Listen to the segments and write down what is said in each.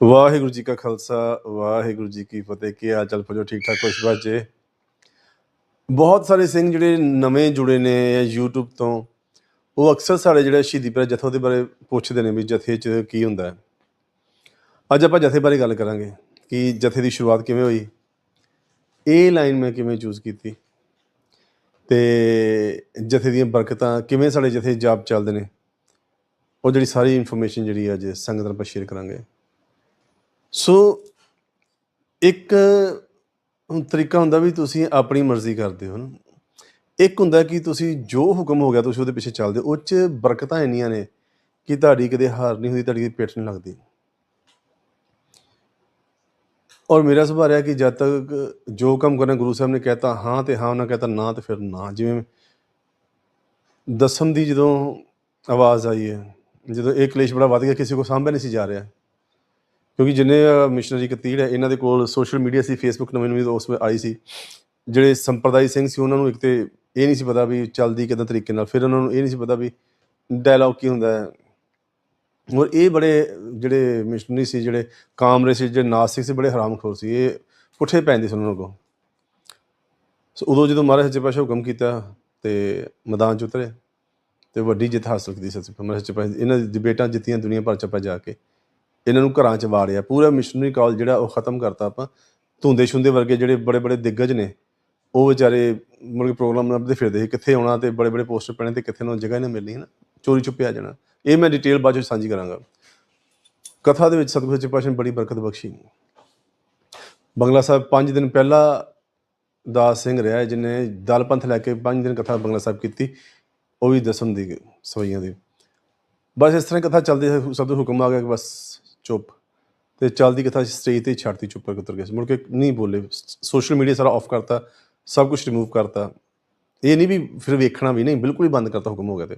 ਵਾਹਿਗੁਰੂ ਜੀ ਕਾ ਖਾਲਸਾ, ਵਾਹਿਗੁਰੂ ਜੀ ਕੀ ਫਤਿਹ। ਕੀ ਹਾਲ ਚਾਲ ਫਜੋ ਠੀਕ ਠਾਕ, ਖੁਸ਼ ਬਾਜੇ ਬਹੁਤ ਸਾਰੇ ਸਿੰਘ ਜਿਹੜੇ ਨਵੇਂ ਜੁੜੇ ਨੇ YouTube ਤੋਂ, ਉਹ ਅਕਸਰ ਸਾਡੇ ਜਿਹੜੇ ਸ਼ਹੀਦੀ ਪਰ ਜਥੋਂ ਦੇ ਬਾਰੇ ਪੁੱਛਦੇ ਨੇ ਵੀ ਜਥੇ 'ਚ ਕੀ ਹੁੰਦਾ ਹੈ। ਅੱਜ ਆਪਾਂ ਜਥੇ ਬਾਰੇ ਗੱਲ ਕਰਾਂਗੇ ਕਿ ਜਥੇ ਦੀ ਸ਼ੁਰੂਆਤ ਕਿਵੇਂ ਹੋਈ, ਇਹ ਲਾਈਨ ਮੈਂ ਕਿਵੇਂ ਚੂਜ਼ ਕੀਤੀ ਤੇ ਜਥੇ ਦੀਆਂ ਬਰਕਤਾਂ ਕਿਵੇਂ ਸਾਡੇ ਜਥੇ ਜਾਪ ਚੱਲਦੇ ਨੇ, ਉਹ ਜਿਹੜੀ ਸਾਰੀ ਇਨਫੋਰਮੇਸ਼ਨ ਜਿਹੜੀ ਅੱਜ ਸੰਗਤ ਨਾਲ ਆਪਾਂ ਸ਼ੇਅਰ ਕਰਾਂਗੇ। ਸੋ ਇੱਕ ਤਰੀਕਾ ਹੁੰਦਾ ਵੀ ਤੁਸੀਂ ਆਪਣੀ ਮਰਜ਼ੀ ਕਰਦੇ ਹੋ ਨਾ। ਇੱਕ ਹੁੰਦਾ ਕਿ ਤੁਸੀਂ ਜੋ ਹੁਕਮ ਹੋ ਗਿਆ ਤੁਸੀਂ ਉਹਦੇ ਪਿੱਛੇ ਚੱਲਦੇ ਹੋ, ਉਹ 'ਚ ਬਰਕਤਾਂ ਇੰਨੀਆਂ ਨੇ ਕਿ ਤੁਹਾਡੀ ਕਦੇ ਹਾਰ ਨਹੀਂ ਹੁੰਦੀ, ਤੁਹਾਡੀ ਕਦੇ ਪਿੱਠ ਨਹੀਂ ਲੱਗਦੀ। ਔਰ ਮੇਰਾ ਸੁਭਾਅ ਰਿਹਾ ਕਿ ਜਦ ਤੱਕ ਜੋ ਕੰਮ ਕਰਨਾ ਗੁਰੂ ਸਾਹਿਬ ਨੇ ਕਹਿਤਾ, ਹਾਂ ਤੇ ਹਾਂ ਉਹਨਾਂ ਕਹਿਤਾ, ਨਾ ਤੇ ਫਿਰ ਨਾ। ਜਿਵੇਂ ਦਸਮ ਦੀ ਜਦੋਂ ਆਵਾਜ਼ ਆਈ ਹੈ, ਜਦੋਂ ਇਹ ਕਲੇਸ਼ ਬੜਾ ਵੱਧ ਗਿਆ, ਕਿਸੇ ਕੋ ਸਾਂਭਿਆ ਨਹੀਂ ਸੀ ਜਾ ਰਿਹਾ। ਕਿਉਂਕਿ ਜਿੰਨੇ ਮਿਸ਼ਨਰੀ ਕਤੀੜ ਹੈ, ਇਹਨਾਂ ਦੇ ਕੋਲ ਸੋਸ਼ਲ ਮੀਡੀਆ ਸੀ ਫੇਸਬੁੱਕ ਨਵੇਂ ਨਵੇਂ ਉਸ ਵੇਲੇ ਆਈ ਸੀ। ਜਿਹੜੇ ਸੰਪਰਦਾਇ ਸਿੰਘ ਸੀ, ਉਹਨਾਂ ਨੂੰ ਇੱਕ ਤੇ ਇਹ ਨਹੀਂ ਸੀ ਪਤਾ ਵੀ ਚੱਲਦੀ ਕਿਦਾਂ ਤਰੀਕੇ ਨਾਲ, ਫਿਰ ਉਹਨਾਂ ਨੂੰ ਇਹ ਨਹੀਂ ਸੀ ਪਤਾ ਵੀ ਡਾਇਲੌਗ ਕੀ ਹੁੰਦਾ ਹੈ। ਔਰ ਇਹ ਬੜੇ ਜਿਹੜੇ ਮਿਸ਼ਨਰੀ ਸੀ, ਜਿਹੜੇ ਕਾਮਰੇ ਸੀ, ਜਿਹੜੇ ਨਾਸਤਿਕ ਸੀ, ਬੜੇ ਹਰਾਮਖੋਰ ਸੀ, ਇਹ ਪੁੱਠੇ ਪੈਂਦੇ ਸੀ ਉਹਨਾਂ ਨੂੰ ਸੋ ਉਦੋਂ ਜਦੋਂ ਮਹਾਰਾਜ ਸੱਚੇ ਪਾਤਸ਼ਾਹ ਹੁਕਮ ਕੀਤਾ ਤੇ ਮੈਦਾਨ 'ਚ ਉਤਰੇ ਤੇ ਵੱਡੀ ਜਿੱਤ ਹਾਸਲ ਕੀਤੀ ਸੱਚੇ ਮਹਾਰਾਜ ਸੱਚੇ ਪਾਤਸ਼ਾਹ ਇਹਨਾਂ ਦੀ ਡਿਬੇਟਾਂ ਜਿੱਤੀਆਂ ਦੁਨੀਆ ਭਰ ਚ ਆਪਾਂ ਜਾ ਕੇ। ਇਹਨਾਂ ਨੂੰ ਘਰਾਂ 'ਚ ਵਾੜਿਆ। ਪੂਰਾ ਮਿਸ਼ਨਰੀ ਕਾਲ ਜਿਹੜਾ ਉਹ ਖਤਮ ਕਰਤਾ ਆਪਾਂ। ਧੁੰਦੇ ਛੁੰਦੇ ਵਰਗੇ ਜਿਹੜੇ ਬੜੇ ਬੜੇ ਦਿੱਗਜ ਨੇ, ਉਹ ਵਿਚਾਰੇ ਮੁੜ ਕੇ ਪ੍ਰੋਗਰਾਮ ਲੱਭਦੇ ਫਿਰਦੇ ਸੀ। ਕਿੱਥੇ ਆਉਣਾ ਤੇ ਬੜੇ ਬੜੇ ਪੋਸਟਰ ਪੈਣੇ ਤੇ ਕਿੱਥੇ ਨੂੰ ਜਗ੍ਹਾ ਹੀ ਨਾ ਮਿਲਣੀ ਹੈ ਨਾ। ਚੋਰੀ ਛੁਪੇ ਆ ਜਾਣਾ। ਇਹ ਮੈਂ ਡਿਟੇਲ ਬਾਅਦ 'ਚ ਸਾਂਝੀ ਕਰਾਂਗਾ। ਕਥਾ ਦੇ ਵਿੱਚ ਸਤਿਗੁਰੂ ਸੱਚੇ ਪਾਤਸ਼ਾਹ ਨੇ ਬੜੀ ਬਰਕਤ ਬਖਸ਼ੀ। ਬੰਗਲਾ ਸਾਹਿਬ 5 ਦਿਨ ਪਹਿਲਾਂ ਦਾਸ ਸਿੰਘ ਰਿਹਾ ਜਿਨੇ ਦਲ ਪੰਥ ਲੈ ਕੇ 5 ਦਿਨ ਕਥਾ ਬੰਗਲਾ ਸਾਹਿਬ ਕੀਤੀ। ਉਹ ਵੀ ਦਸਮ ਦੀ ਸਵਈਆਂ ਦੀ। ਬਸ ਇਸ ਤਰ੍ਹਾਂ ਕਥਾ ਚੱਲਦੀ ਹੈ, ਸਭ ਤੋਂ ਹੁਕਮ ਆ ਗਿਆ ਕਿ ਬਸ। ਚੁੱਪ। ਤੇ ਚੱਲਦੀ ਕਥਾ ਸਟੇਜ ਤੇ ਹੀ ਛੱਡਤੀ, ਚੁੱਪ ਕਰਕੇ ਉਤਰ ਗਏ ਮੁੜ ਕੇ ਨਹੀਂ ਬੋਲੇ। ਸੋਸ਼ਲ ਮੀਡੀਆ ਸਾਰਾ ਆਫ ਕਰਤਾ, ਸਭ ਕੁਝ ਰਿਮੂਵ ਕਰਤਾ। ਇਹ ਨਹੀਂ ਵੀ ਫਿਰ ਵੇਖਣਾ ਵੀ ਨਹੀਂ, ਬਿਲਕੁਲ ਹੀ ਬੰਦ ਕਰਤਾ ਹੁਕਮ ਹੋ ਗਿਆ ਤੇ।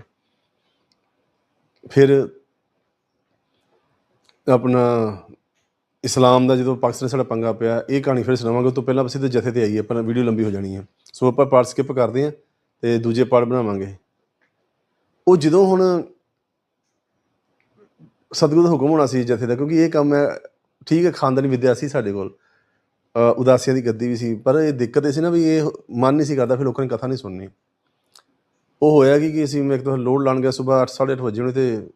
ਫਿਰ ਆਪਣਾ ਇਸਲਾਮ ਦਾ ਜਦੋਂ ਪਾਕਿਸਤਾਨ ਸਾਡਾ ਪੰਗਾ ਪਿਆ, ਇਹ ਕਹਾਣੀ ਫਿਰ ਸੁਣਾਵਾਂਗੇ। ਉਸ ਤੋਂ ਪਹਿਲਾਂ ਅਸੀਂ ਤੇ ਜਥੇ ਤੇ ਆਈਏ, ਆਪਾਂ ਵੀਡੀਓ ਲੰਬੀ ਹੋ ਜਾਣੀ ਹੈ। ਸੋ ਆਪਾਂ ਪਾਰਟ ਸਕਿਪ ਕਰਦੇ ਹਾਂ ਤੇ ਦੂਜੇ ਪਾਰਟ ਬਣਾਵਾਂਗੇ। ਉਹ ਜਦੋਂ ਹੁਣ ਸਤਿਗੁਰੂ ਦਾ ਹੁਕਮ ਹੋਣਾ ਸੀ ਜਥੇ ਦਾ, ਕਿਉਂਕਿ ਇਹ ਕੰਮ ਹੈ, ਠੀਕ ਹੈ, ਖਾਨਦਾਨੀ ਵਿਦਿਆ ਸੀ ਸਾਡੇ ਕੋਲ। ਉਦਾਸੀਆਂ ਦੀ ਗੱਦੀ ਵੀ ਸੀ, ਪਰ ਇਹ ਦਿੱਕਤ ਇਹ ਸੀ ਨਾ ਵੀ ਇਹ ਮਨ ਨਹੀਂ ਸੀ ਕਰਦਾ, ਫਿਰ ਲੋਕਾਂ ਨੇ ਕਥਾ ਨਹੀਂ ਸੁਣਨੀ। ਉਹ ਹੋਇਆ ਕਿ ਕਿ ਅਸੀਂ ਮੈਂ ਇੱਕ ਤਾਂ ਲੋਡ ਲਾਣ ਗਿਆ ਸਵੇਰ 8:30 ਵਜੇ ਉਹਨੇ ਤੇ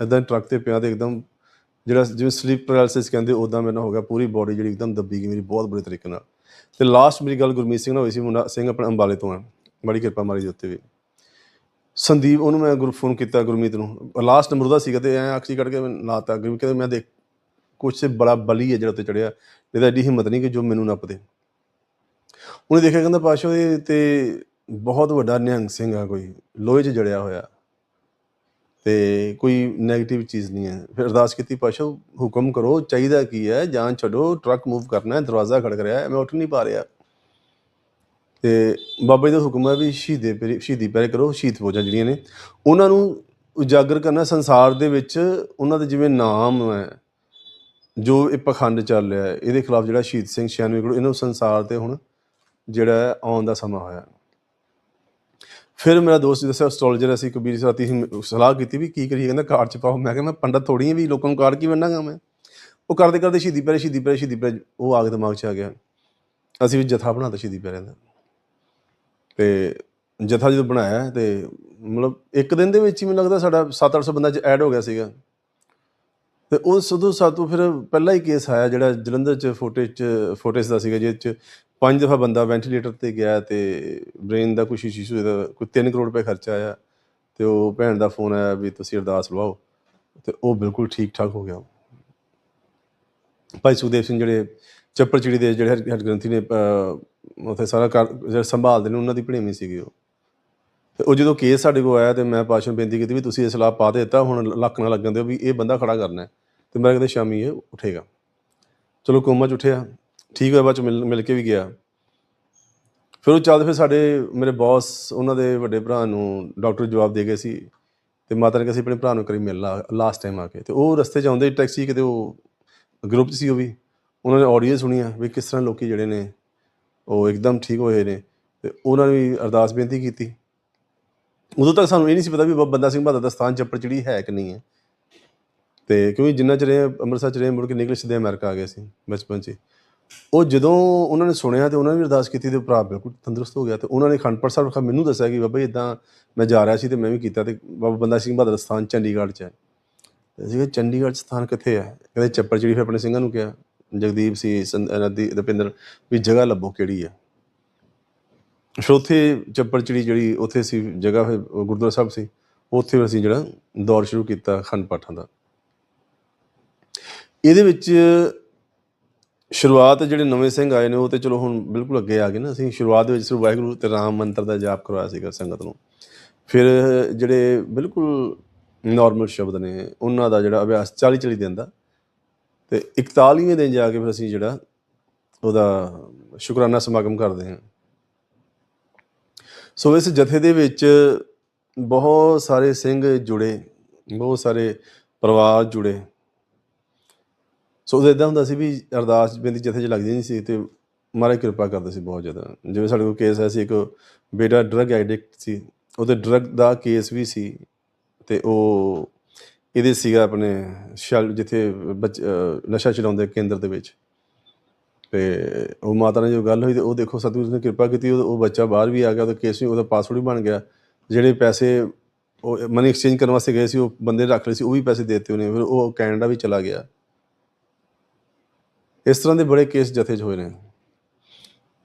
ਇਦਾਂ ਟਰੱਕ ਤੇ ਪਿਆ ਤੇ ਇੱਕਦਮ ਜਿਹੜਾ ਜਿਵੇਂ ਸਲੀਪ ਪੈਰਾਲਿਸਿਸ ਕਹਿੰਦੇ ਉਦਾਂ ਮੇਰੇ ਨਾਲ ਹੋ ਗਿਆ, ਪੂਰੀ ਬਾਡੀ ਜਿਹੜੀ ਇੱਕਦਮ ਦੱਬੀ ਗਈ ਮੇਰੀ, ਬਹੁਤ ਬੁਰੇ ਤਰੀਕੇ ਨਾਲ। ਤੇ ਲਾਸਟ ਮੇਰੀ ਗੱਲ ਗੁਰਮੀਤ ਸਿੰਘ ਨਾਲ ਹੋਈ ਸੀ, ਮੁੰਡਾ ਸਿੰਘ ਆਪਣੇ ਅੰਬਾਲੇ ਤੋਂ ਹੈ, ਬੜੀ ਕਿਰਪਾ ਮਾਰੀ ਦੇ ਉੱਤੇ ਵੀ। ਸੰਦੀਪ, ਉਹਨੂੰ ਮੈਂ ਗੁਰੂ ਫੋਨ ਕੀਤਾ ਗੁਰਮੀਤ ਨੂੰ। ਲਾਸਟ ਨੰਬਰ ਉਹਦਾ ਸੀਗਾ ਤੇ ਐ ਅਖਰੀ ਕੱਢ ਕੇ ਮੈਂ ਲਾਤਾ। ਗੁਰਮੀਤ ਕਹਿੰਦਾ, ਮੈਂ ਦੇਖ, ਕੁਛ ਬੜਾ ਬਲੀ ਹੈ ਜਿਹੜਾ ਉੱਤੇ ਚੜਿਆ ਇਹਦਾ ਐਡੀ ਹਿੰਮਤ ਨਹੀਂ ਕਿ ਜੋ ਮੈਨੂੰ ਨੱਪਦੇ। ਉਹਨੇ ਦੇਖਿਆ, ਕਹਿੰਦਾ, ਪਾਸ਼ੋ, ਇਹ ਤੇ ਬਹੁਤ ਵੱਡਾ ਨਿਹੰਗ ਸਿੰਘ ਆ ਕੋਈ। ਲੋਹੇ 'ਚ ਜੜਿਆ ਹੋਇਆ। ਤੇ ਕੋਈ 네ਗੇਟਿਵ ਚੀਜ਼ ਨਹੀਂ ਹੈ। ਫਿਰ ਅਰਦਾਸ ਕੀਤੀ, ਪਾਸ਼ੋ, ਹੁਕਮ ਕਰੋ, ਚਾਹੀਦਾ ਕੀ ਹੈ? ਜਾਨ ਛੱਡੋ ਟਰੱਕ ਮੂਵ ਕਰਨਾ ਹੈ, ਦਰਵਾਜ਼ਾ ਖੜਕ ਰਿਹਾ ਹੈ। ਮੈਂ ਉੱਠ ਨਹੀਂ ਪਾ ਰਿਹਾ। ਤੇ ਬਾਬਾ ਜੀ ਦਾ ਹੁਕਮ ਹੈ ਵੀ ਸ਼ਹੀਦੇ ਪੇਰੇ ਸ਼ਹੀਦੀ ਪੈਰੇ ਕਰੋ, ਸ਼ਹੀਦ ਫੌਜਾਂ ਜਿਹੜੀਆਂ ਨੇ, ਉਹਨਾਂ ਨੂੰ ਉਜਾਗਰ ਕਰਨਾ, ਸੰਸਾਰ ਦੇ ਵਿੱਚ ਉਹਨਾਂ ਦੇ ਜਿਵੇਂ ਨਾਮ ਹੈ, ਜੋ ਇਹ ਪਖੰਡ ਚੱਲ ਰਿਹਾ ਹੈ, ਇਹਦੇ ਖਿਲਾਫ ਜਿਹੜਾ ਸ਼ਹੀਦ ਸਿੰਘ 96 ਕਰੋ ਇਹਨੂੰ ਸੰਸਾਰ ਤੇ ਹੁਣ ਜਿਹੜਾ ਹੈ ਆਉਣ ਦਾ ਸਮਾਂ ਹੋਇਆ। ਫਿਰ ਮੇਰਾ ਦੋਸਤ ਜੀ ਐਸਟ੍ਰੋਲੋਜਰ ਅਸੀਂ ਕਬੀਰ ਸਾਥੀ ਸੀ ਸਲਾਹ ਕੀਤੀ ਵੀ ਕੀ ਕਰੀਏ, ਕਹਿੰਦਾ ਕਾਰਡ ਚ ਪਾਓ। ਮੈਂ ਕਿਹਾ, ਮੈਂ ਪੰਡਤ ਥੋੜੀ ਹਾਂ ਵੀ ਲੋਕਾਂ ਨੂੰ ਕਾਰਡ ਕੀ ਵੰਡਾਂਗਾ ਮੈਂ ਉਹ ਕਰਦੇ ਕਰਦੇ ਸ਼ਹੀਦੀ ਪਿਆਰੇ ਸ਼ਹੀਦੀ ਪਿਆਰੇ ਸ਼ਹੀਦੀ ਪਿਆਰੇ ਉਹ ਆਗ ਦਿਮਾਗ 'ਚ ਆ ਗਿਆ। ਅਸੀਂ ਵੀ ਜਥਾ ਬਣਾਤਾ ਸ਼ਹੀਦੀ ਪਿਆਰਿਆਂ ਦਾ। ਤੇ ਜਥਾ ਜਦੋਂ ਬਣਾਇਆ ਤੇ ਮਤਲਬ ਇੱਕ ਦਿਨ ਦੇ ਵਿੱਚ ਹੀ ਮੈਨੂੰ ਲੱਗਦਾ ਸਾਡਾ 7-800 ਬੰਦਾ ਚ ਐਡ ਹੋ ਗਿਆ ਸੀਗਾ। ਤੇ ਉਹ ਸਦੋਂ ਸਾਤੋਂ ਫਿਰ ਪਹਿਲਾ ਹੀ ਕੇਸ ਆਇਆ ਜਿਹੜਾ ਜਲੰਧਰ ਚ ਫੋਟੇਜ ਚ ਫੋਟੇਜ ਦਾ ਸੀਗਾ, ਜਿਹਦੇ ਚ ਪੰਜ ਦਫਾ ਬੰਦਾ ਵੈਂਟੀਲੇਟਰ ਤੇ ਗਿਆ ਤੇ ਬ੍ਰੇਨ ਦਾ ਕੁਝ ਇਸ਼ੂ ਦਾ ਕੋਈ 3 ਕਰੋੜ ਰੁਪਏ ਖਰਚਾ ਆਇਆ ਤੇ ਉਹ ਭੈਣ ਦਾ ਫੋਨ ਆਇਆ ਵੀ ਤੁਸੀਂ ਅਰਦਾਸ ਲਵਾਓ ਤੇ ਉਹ ਬਿਲਕੁਲ ਠੀਕ ਠਾਕ ਹੋ ਗਿਆ। ਭਾਈ ਸੁਖਦੇਵ ਸਿੰਘ ਜਿਹੜੇ ਚੱਪੜਚਿੜੀ ਦੇ ਜਿਹੜੇ ਹਰ ਗ੍ਰੰਥੀ ਨੇ ਅਹ, ਉੱਥੇ ਸਾਰਾ ਕਰ ਜਿਹੜਾ ਸੰਭਾਲਦੇ ਨੇ ਉਹਨਾਂ ਦੀ ਭਣੇਵੀਂ ਸੀਗੀ ਉਹ। ਤੇ ਉਹ ਜਦੋਂ ਕੇਸ ਸਾਡੇ ਕੋਲ ਆਇਆ ਤੇ ਮੈਂ ਪਾਸ਼ਾ ਬੇਨਤੀ ਕੀਤੀ ਵੀ ਤੁਸੀਂ ਇਹ ਸਲਾਹ ਪਾ ਦੇ ਦਿੱਤਾ ਹੁਣ ਲੱਕ ਨਾ ਲੱਗਣ ਦਿਓ ਵੀ ਇਹ ਬੰਦਾ ਖੜਾ ਕਰਨਾ ਹੈ। ਤੇ ਮੈਂ ਕਹਿੰਦੇ ਸ਼ਾਮੀ ਇਹ ਉੱਠੇਗਾ। ਚਲੋ ਕੋਮਾ ਚ ਉੱਠਿਆ ਠੀਕ ਹੋਇਆ ਬਾਅਦ ਚ ਮਿਲ ਮਿਲ ਕੇ ਵੀ ਗਿਆ। ਫਿਰ ਉਹ ਚੱਲਦੇ ਫਿਰ ਸਾਡੇ ਮੇਰੇ ਬੌਸ ਉਹਨਾਂ ਦੇ ਵੱਡੇ ਭਰਾ ਨੂੰ ਡਾਕਟਰ ਜਵਾਬ ਦੇ ਗਏ ਸੀ ਤੇ ਮਾਤਾ ਨੇ ਕਿਹਾ ਸੀ ਆਪਣੇ ਭਰਾ ਨੂੰ ਕਰੀ ਮਿਲ ਲਾ ਲਾਸਟ ਟਾਈਮ ਆ ਕੇ। ਤੇ ਉਹ ਰਸਤੇ 'ਚ ਆਉਂਦੇ ਟੈਕਸੀ ਕਿਤੇ ਉਹ ਗਰੁੱਪ 'ਚ ਸੀ ਉਹ ਵੀ। ਉਹਨਾਂ ਨੇ ਆਡੀਓ ਸੁਣੀਆਂ ਵੀ ਕਿਸ ਤਰ੍ਹਾਂ ਲੋਕੀ ਜਿਹੜੇ ਨੇ ਉਹ ਇੱਕਦਮ ਠੀਕ ਹੋਏ ਨੇ ਤੇ ਉਹਨਾਂ ਨੇ ਵੀ ਅਰਦਾਸ ਬੇਨਤੀ ਕੀਤੀ। ਉਦੋਂ ਤੱਕ ਸਾਨੂੰ ਇਹ ਨਹੀਂ ਸੀ ਪਤਾ ਵੀ ਬਾਬਾ ਬੰਦਾ ਸਿੰਘ ਬਹਾਦਰ ਦਾ ਸਥਾਨ ਚੱਪੜ ਚਿੜੀ ਹੈ ਕਿ ਨਹੀਂ ਹੈ। ਤੇ ਕਿਉਂਕਿ ਜਿੰਨਾ ਚਿਰ ਅੰਮ੍ਰਿਤਸਰ ਚ ਰਹੇ ਮੁੜ ਕੇ ਨਿਕਲੇ ਸਿੱਧੇ ਅਮਰੀਕਾ ਆ ਗਏ ਸੀ, ਬਚਪਨ 'ਚ ਉਹ ਜਦੋਂ ਉਹਨਾਂ ਨੇ ਸੁਣਿਆ ਤੇ ਉਹਨਾਂ ਨੇ ਵੀ ਅਰਦਾਸ ਕੀਤੀ ਤੇ ਭਰਾ ਬਿਲਕੁਲ ਤੰਦਰੁਸਤ ਹੋ ਗਿਆ ਤੇ ਉਹਨਾਂ ਨੇ ਖੰਡਪੜ ਸਾਹਿਬ ਖਾ ਮੈਨੂੰ ਦੱਸਿਆ ਕਿ ਬਾਬਾ ਇਦਾਂ ਮੈਂ ਜਾ ਰਿਹਾ ਸੀ ਤੇ ਮੈਂ ਵੀ ਕੀਤਾ ਤੇ ਬਾਬਾ ਬੰਦਾ ਸਿੰਘ ਬਹਾਦਰ ਸਥਾਨ ਚੰਡੀਗੜ੍ਹ 'ਚ ਹੈ। ਅਸੀਂ ਕਿਹਾ, ਚੰਡੀਗੜ੍ਹ 'ਚ ਸਥਾਨ ਕਿੱਥੇ ਹੈ? ਕਹਿੰਦੇ ਚੱਪੜ ਚਿੜੀ ਫਿਰ ਆਪਣੇ ਸਿੰਘਾਂ ਨੂੰ ਕਿਹਾ। ਜਗਦੀਪ ਸੀ ਸੰਦ- ਨਦੀ, ਰੁਪਿੰਦਰ, ਵੀ ਜਗ੍ਹਾ ਲੱਭੋ ਕਿਹੜੀ ਹੈ ਫਿਰ ਉੱਥੇ ਚੱਪੜ ਜਿਹੜੀ ਉੱਥੇ ਸੀ, ਜਗ੍ਹਾ ਫਿਰ ਗੁਰਦੁਆਰਾ ਸਾਹਿਬ ਸੀ, ਉੱਥੇ ਅਸੀਂ ਜਿਹੜਾ ਦੌਰ ਸ਼ੁਰੂ ਕੀਤਾ ਖੰਡ ਪਾਠਾਂ ਦਾ। ਇਹਦੇ ਵਿੱਚ ਸ਼ੁਰੂਆਤ ਜਿਹੜੇ ਨਵੇਂ ਸਿੰਘ ਆਏ ਨੇ, ਉਹ ਤੇ ਚਲੋ ਹੁਣ ਬਿਲਕੁਲ ਅੱਗੇ ਆ ਗਏ ਨਾ, ਅਸੀਂ ਸ਼ੁਰੂਆਤ ਦੇ ਵਿੱਚ ਸਿਰਫ ਵਾਹਿਗੁਰੂ ਤੇ ਰਾਮ ਮੰਤਰ ਦਾ ਜਾਪ ਕਰਵਾਇਆ ਸੀਗਾ ਸੰਗਤ ਨੂੰ। ਫਿਰ ਜਿਹੜੇ ਬਿਲਕੁਲ ਨਾਰਮਲ ਸ਼ਬਦ ਨੇ, ਉਹਨਾਂ ਦਾ ਜਿਹੜਾ ਅਭਿਆਸ 40 40 ਦਿਨ ਦਾ ਤੇ 41ਵੇਂ ਦਿਨ ਜਾ ਕੇ ਫਿਰ ਅਸੀਂ ਜਿਹੜਾ ਉਹਦਾ ਸ਼ੁਕਰਾਨਾ ਸਮਾਗਮ ਕਰਦੇ ਹਾਂ। ਸੋ ਇਸ ਜਥੇ ਦੇ ਵਿੱਚ ਬਹੁਤ ਸਾਰੇ ਸਿੰਘ ਜੁੜੇ, ਬਹੁਤ ਸਾਰੇ ਪਰਿਵਾਰ ਜੁੜੇ। ਸੋ ਉਹਦਾ ਇਦਾਂ ਹੁੰਦਾ ਸੀ ਵੀ ਅਰਦਾਸ ਬੇਨਤੀ ਜਥੇ 'ਚ ਲੱਗਦੀ ਨਹੀਂ ਸੀ ਤੇ ਮਹਾਰਾਜ ਕਿਰਪਾ ਕਰਦੇ ਸੀ ਬਹੁਤ ਜ਼ਿਆਦਾ। ਜਿਵੇਂ ਸਾਡੇ ਕੋਲ ਕੇਸ ਆਇਆ ਸੀ ਇੱਕ ਬੇਟਾ ਡਰਗ ਐਡਿਕਟ ਸੀ, ਉਹਦੇ ਡਰਗ ਦਾ ਕੇਸ ਵੀ ਸੀ ਤੇ ਉਹ ਇਹਦੇ ਸੀਗਾ ਆਪਣੇ ਸ਼ਲ ਜਿੱਥੇ ਬੱਚ- ਨਸ਼ਾ ਛਡਾਉਂਦੇ ਕੇਂਦਰ ਦੇ ਵਿੱਚ। ਤੇ ਉਹ ਮਾਤਾ ਨਾਲ ਜੋ ਗੱਲ ਹੋਈ ਤੇ ਉਹ ਦੇਖੋ ਸਤਿਗੁਰੂ ਨੇ ਕਿਰਪਾ ਕੀਤੀ, ਉਹ ਬੱਚਾ ਬਾਹਰ ਵੀ ਆ ਗਿਆ, ਉਹਦਾ ਕੇਸ ਵੀ, ਉਹਦਾ ਪਾਸਵਰਡ ਵੀ ਬਣ ਗਿਆ। ਜਿਹੜੇ ਪੈਸੇ ਉਹ ਮਨੀ ਐਕਸਚੇਂਜ ਕਰਨ ਵਾਸਤੇ ਗਏ ਸੀ, ਉਹ ਬੰਦੇ ਰੱਖ ਲਏ ਸੀ, ਉਹ ਵੀ ਪੈਸੇ ਦਿੱਤੇ ਉਹਨੇ, ਫਿਰ ਉਹ ਕੈਨੇਡਾ ਵੀ ਚਲਾ ਗਿਆ। ਇਸ ਤਰ੍ਹਾਂ ਦੇ ਬੜੇ ਕੇਸ ਜਥੇ 'ਚ ਹੋਏ ਨੇ।